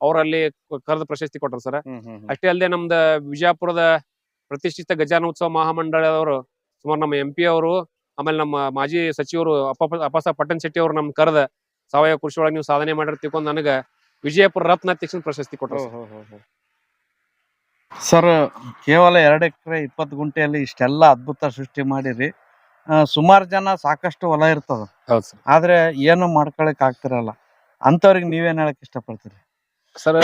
ಅವರಲ್ಲಿ ಕರೆದ ಪ್ರಶಸ್ತಿ ಕೊಟ್ಟರು ಸರ್. ಹ್ಮ್ ಹ್ಮ್ ಹ್ಮ್. ಅಷ್ಟೇ ಅಲ್ಲದೆ ನಮ್ದ ವಿಜಯಪುರದ ಪ್ರತಿಷ್ಠಿತ ಗಜಾನೋತ್ಸವ ಮಹಾಮಂಡಳದವರು ಸುಮಾರು ನಮ್ಮ ಎಂ ಪಿ ಅವರು ಆಮೇಲೆ ನಮ್ಮ ಮಾಜಿ ಸಚಿವರು ಅಪ್ಪ ಅಪ್ಪಸ ಪಟ್ಟಣ್ ಶೆಟ್ಟಿ ಅವರು ನಮ್ ಕರೆದ ಸಾವಯವ ಕೃಷಿ ಒಳಗೆ ನೀವು ಸಾಧನೆ ಮಾಡಿರ್ತೀವಿ ನನಗೆ ನನಗ ವಿಜಯಪುರ ರತ್ನ ಅಧ್ಯಕ್ಷನ ಪ್ರಶಸ್ತಿ ಕೊಟ್ಟರು. ಸರ್. ಕೇವಲ ಎರಡು ಎಕರೆ ಇಪ್ಪತ್ತು ಗುಂಟೆಯಲ್ಲಿ ಇಷ್ಟೆಲ್ಲ ಅದ್ಭುತ ಸೃಷ್ಟಿ ಮಾಡಿರಿ. ಸುಮಾರು ಜನ ಸಾಕಷ್ಟು ಹೊಲ ಇರ್ತದ. ಆದ್ರೆ ಏನು ಮಾಡ್ಕೊಳಕ್ ಆಗ್ತಿರಲ್ಲ. ಅಂತವ್ರಿಗೆ ನೀವೇನ್ ಹೇಳಕ್ ಇಷ್ಟಪಡ್ತೀರಿ? ಸರ್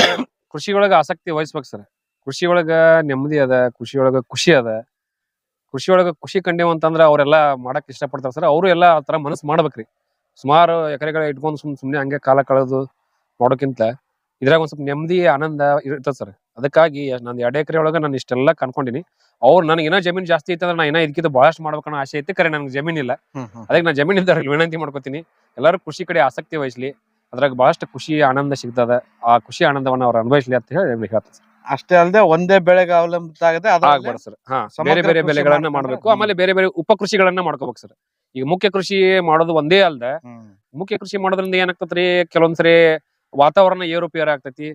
ಕೃಷಿ ಒಳಗ ಆಸಕ್ತಿ ವಹಿಸ್ಬೇಕು ಸರ್. ಕೃಷಿ ಒಳಗ ನೆಮ್ಮದಿ ಅದ ಕೃಷಿ ಒಳಗ ಖುಷಿ ಅದ. ಕೃಷಿ ಒಳಗ ಖುಷಿ ಕಂಡೇವು ಅಂತಂದ್ರ ಅವರೆಲ್ಲ ಮಾಡಕ್ ಇಷ್ಟಪಡ್ತಾರ ಸರ್ ಅವರು ಎಲ್ಲ ಆ ತರ ಮನಸ್ಸು ಮಾಡ್ಬೇಕ್ರಿ. ಸುಮಾರು ಎಕರೆಗಳ ಇಟ್ಕೊಂಡು ಸುಮ್ ಸುಮ್ನೆ ಹಂಗೆ ಕಾಲ ಕಳೆದು ಮಾಡೋಕ್ಕಿಂತ ಇದ್ರಾಗ ಒಂದ್ ಸ್ವಲ್ಪ ನೆಮ್ಮದಿ ಆನಂದ ಇರ್ತದೆ ಸರ್ ಅದಕ್ಕಾಗಿ ನಾನು ಎರಡು ಎಕರೆ ಒಳಗ ನಾನು ಇಷ್ಟೆಲ್ಲ ಕನ್ಕೊಂಡಿನಿ ಅವ್ರು ನನಗೆ ಏನೋ ಜಮೀನ್ ಜಾಸ್ತಿ ಇತ್ತಂದ್ರೆ ನಾ ಏನೋ ಇದಕ್ಕಿಂತ ಬಹಳಷ್ಟು ಮಾಡ್ಬೇಕನ್ನೋ ಆಸೆ ಐತಿ. ಕರೆ ನನಗೆ ಜಮೀನ್ ಇಲ್ಲ. ಅದಕ್ಕೆ ನಾ ಜಮೀನ್ ಇದ್ದವ್ರಿಗೆ ವಿನಂತಿ ಮಾಡ್ಕೋತೀನಿ. ಎಲ್ಲರೂ ಕೃಷಿ ಕಡೆ ಆಸಕ್ತಿ ವಹಿಸ್ಲಿ. ಅದ್ರಾಗ ಬಹಳಷ್ಟು ಖುಷಿ ಆನಂದ ಸಿಗ್ತದ. ಆ ಖುಷಿ ಆನಂದವನ್ನ ಅವ್ರು ಅನುಭವಿಸ್ಲಿ ಅಂತ ಹೇಳಿ ಹೇಳ್ತಾರೆ ಸರ್ ಅಷ್ಟೇ ಅಲ್ಲದೆ ಒಂದೇ ಬೆಳೆಗೆ ಅವಲಂಬಿತ ಆಗದೆ ಆಗ್ಬಾರ್ದು ಸರ್. ಹಾ ಬೇರೆ ಬೇರೆ ಕೃಷಿ ಬೆಳೆಗಳನ್ನ ಮಾಡ್ಬೇಕು. ಆಮೇಲೆ ಬೇರೆ ಬೇರೆ ಉಪ ಕೃಷಿಗಳನ್ನ ಮಾಡ್ಕೋಬೇಕು ಸರ್. ಈಗ ಮುಖ್ಯ ಕೃಷಿ ಮಾಡೋದು ಒಂದೇ ಅಲ್ದ ಮುಖ್ಯ ಕೃಷಿ ಮಾಡೋದ್ರಿಂದ ಏನಾಗ್ತತ್ರಿ? ಕೆಲವೊಂದ್ಸರಿ ವಾತಾವರಣ ಏರುಪೇರು ಆಗ್ತೈತಿ.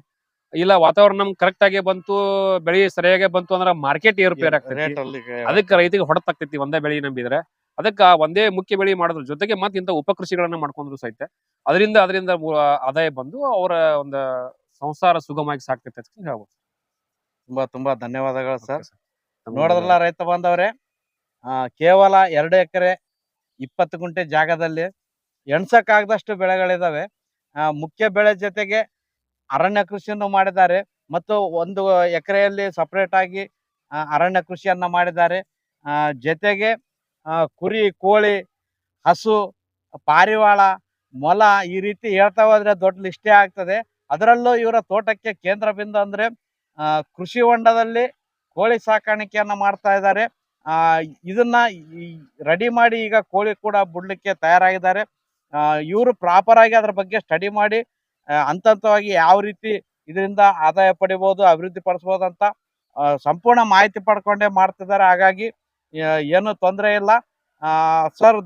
ಇಲ್ಲ ವಾತಾವರಣ ನಮ್ಗೆ ಕರೆಕ್ಟ್ ಆಗಿ ಬಂತು ಬೆಳೆ ಸರಿಯಾಗಿ ಬಂತು ಅಂದ್ರೆ ಮಾರ್ಕೆಟ್ ಏರುಪೇರು ಆಗ್ತೈತಿ. ರೇಟ್ ಅಲ್ಲಿ ಅದಕ್ಕೆ ರೈತಿಗೆ ಹೊಡೆತಾಗ್ತೈತಿ ಒಂದೇ ಬೆಳೆ ನಂಬಿದ್ರೆ. ಅದಕ್ಕ ಒಂದೇ ಮುಖ್ಯ ಬೆಳೆ ಮಾಡೋದ್ರ ಜೊತೆಗೆ ಮತ್ತೆ ಇಂಥ ಉಪ ಕೃಷಿಗಳನ್ನ ಮಾಡ್ಕೊಂಡ್ರು ಸಹಿತ. ಅದರಿಂದ ಅದರಿಂದ ಆದಾಯ ಬಂದು ಅವರ ಒಂದು ಸಂಸಾರ ಸುಗಮವಾಗಿ ಸಾಕ್ತೈತೆ ಅಂತ ಹೇಳ್ಬೋದು. ತುಂಬಾ ತುಂಬಾ ಧನ್ಯವಾದಗಳು ಸರ್. ನೋಡೋದ್ರಲ್ಲ ರೈತ ಬಾಂಧವರೇ ಕೇವಲ ಎರಡು ಎಕರೆ ಇಪ್ಪತ್ತು ಗುಂಟೆ ಜಾಗದಲ್ಲಿ ಎಣ್ಸಕ್ಕಾಗದಷ್ಟು ಬೆಳೆಗಳಿದಾವೆ. ಮುಖ್ಯ ಬೆಳೆ ಜೊತೆಗೆ ಅರಣ್ಯ ಕೃಷಿಯನ್ನು ಮಾಡಿದ್ದಾರೆ ಮತ್ತು ಒಂದು ಎಕರೆಯಲ್ಲಿ ಸಪರೇಟ್ ಆಗಿ ಅರಣ್ಯ ಕೃಷಿಯನ್ನ ಮಾಡಿದ್ದಾರೆ. ಜೊತೆಗೆ ಕುರಿ ಕೋಳಿ ಹಸು ಪಾರಿವಾಳ ಮೊಲ ಈ ರೀತಿ ಹೇಳ್ತಾ ಹೋದ್ರೆ ದೊಡ್ಡ ಲಿಸ್ಟೇ ಆಗ್ತದೆ. ಅದರಲ್ಲೂ ಇವರ ತೋಟಕ್ಕೆ ಕೇಂದ್ರ ಬಿಂದು ಅಂದ್ರೆ ಕೃಷಿ ಹೊಂಡದಲ್ಲಿ ಕೋಳಿ ಸಾಕಾಣಿಕೆಯನ್ನ ಮಾಡ್ತಾ ಇದ್ದಾರೆ. ಇದನ್ನ ರೆಡಿ ಮಾಡಿ ಈಗ ಕೋಳಿ ಕೂಡ ಬಿಡ್ಲಿಕ್ಕೆ ತಯಾರಾಗಿದ್ದಾರೆ. ಇವರು ಪ್ರಾಪರ್ ಆಗಿ ಅದ್ರ ಬಗ್ಗೆ ಸ್ಟಡಿ ಮಾಡಿ ಹಂತ ಹಂತವಾಗಿ ಯಾವ ರೀತಿ ಇದರಿಂದ ಆದಾಯ ಪಡಿಬಹುದು ಅಭಿವೃದ್ಧಿ ಪಡಿಸಬಹುದು ಅಂತ ಸಂಪೂರ್ಣ ಮಾಹಿತಿ ಪಡ್ಕೊಂಡೇ ಮಾಡ್ತಿದ್ದಾರೆ. ಹಾಗಾಗಿ ಏನು ತೊಂದರೆ ಇಲ್ಲ. ಸರ್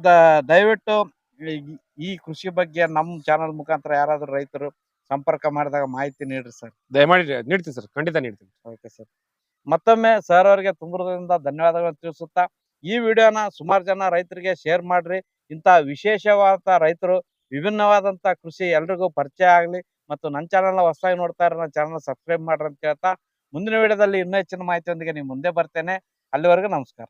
ದಯವಿಟ್ಟು ಈ ಕೃಷಿ ಬಗ್ಗೆ ನಮ್ಮ ಚಾನಲ್ ಮುಖಾಂತರ ಯಾರಾದರೂ ರೈತರು ಸಂಪರ್ಕ ಮಾಡಿದಾಗ ಮಾಹಿತಿ ನೀಡ್ರಿ ಸರ್. ದಯಮಾಡಿ ನೀಡ್ತೀನಿ ಸರ್ ಖಂಡಿತ ನೀಡ್ತೀನಿ. Okay sir. ಮತ್ತೊಮ್ಮೆ ಸರ್ ಅವರಿಗೆ ತುಂಬಿರೋದ್ರಿಂದ ಧನ್ಯವಾದಗಳನ್ನು ತಿಳಿಸುತ್ತಾ ಈ ವಿಡಿಯೋನ ಸುಮಾರು ಜನ ರೈತರಿಗೆ ಶೇರ್ ಮಾಡ್ರಿ. ಇಂಥ ವಿಶೇಷವಾದ ರೈತರು ವಿಭಿನ್ನವಾದಂಥ ಕೃಷಿ ಎಲ್ರಿಗೂ ಪರಿಚಯ ಆಗಲಿ ಮತ್ತು ನನ್ನ ಚಾನಲ್ನ ಹೊಸದಾಗಿ ನೋಡ್ತಾ ಇರೋ ನನ್ನ ಚಾನಲ್ ಸಬ್ಸ್ಕ್ರೈಬ್ ಮಾಡ್ರಿ ಅಂತ ಹೇಳ್ತಾ ಮುಂದಿನ ವಿಡಿಯೋದಲ್ಲಿ ಇನ್ನೂ ಹೆಚ್ಚಿನ ಮಾಹಿತಿಯೊಂದಿಗೆ ನಿಮ್ಮ ಮುಂದೆ ಬರ್ತೇನೆ. ಅಲ್ಲಿವರೆಗೂ ನಮಸ್ಕಾರ.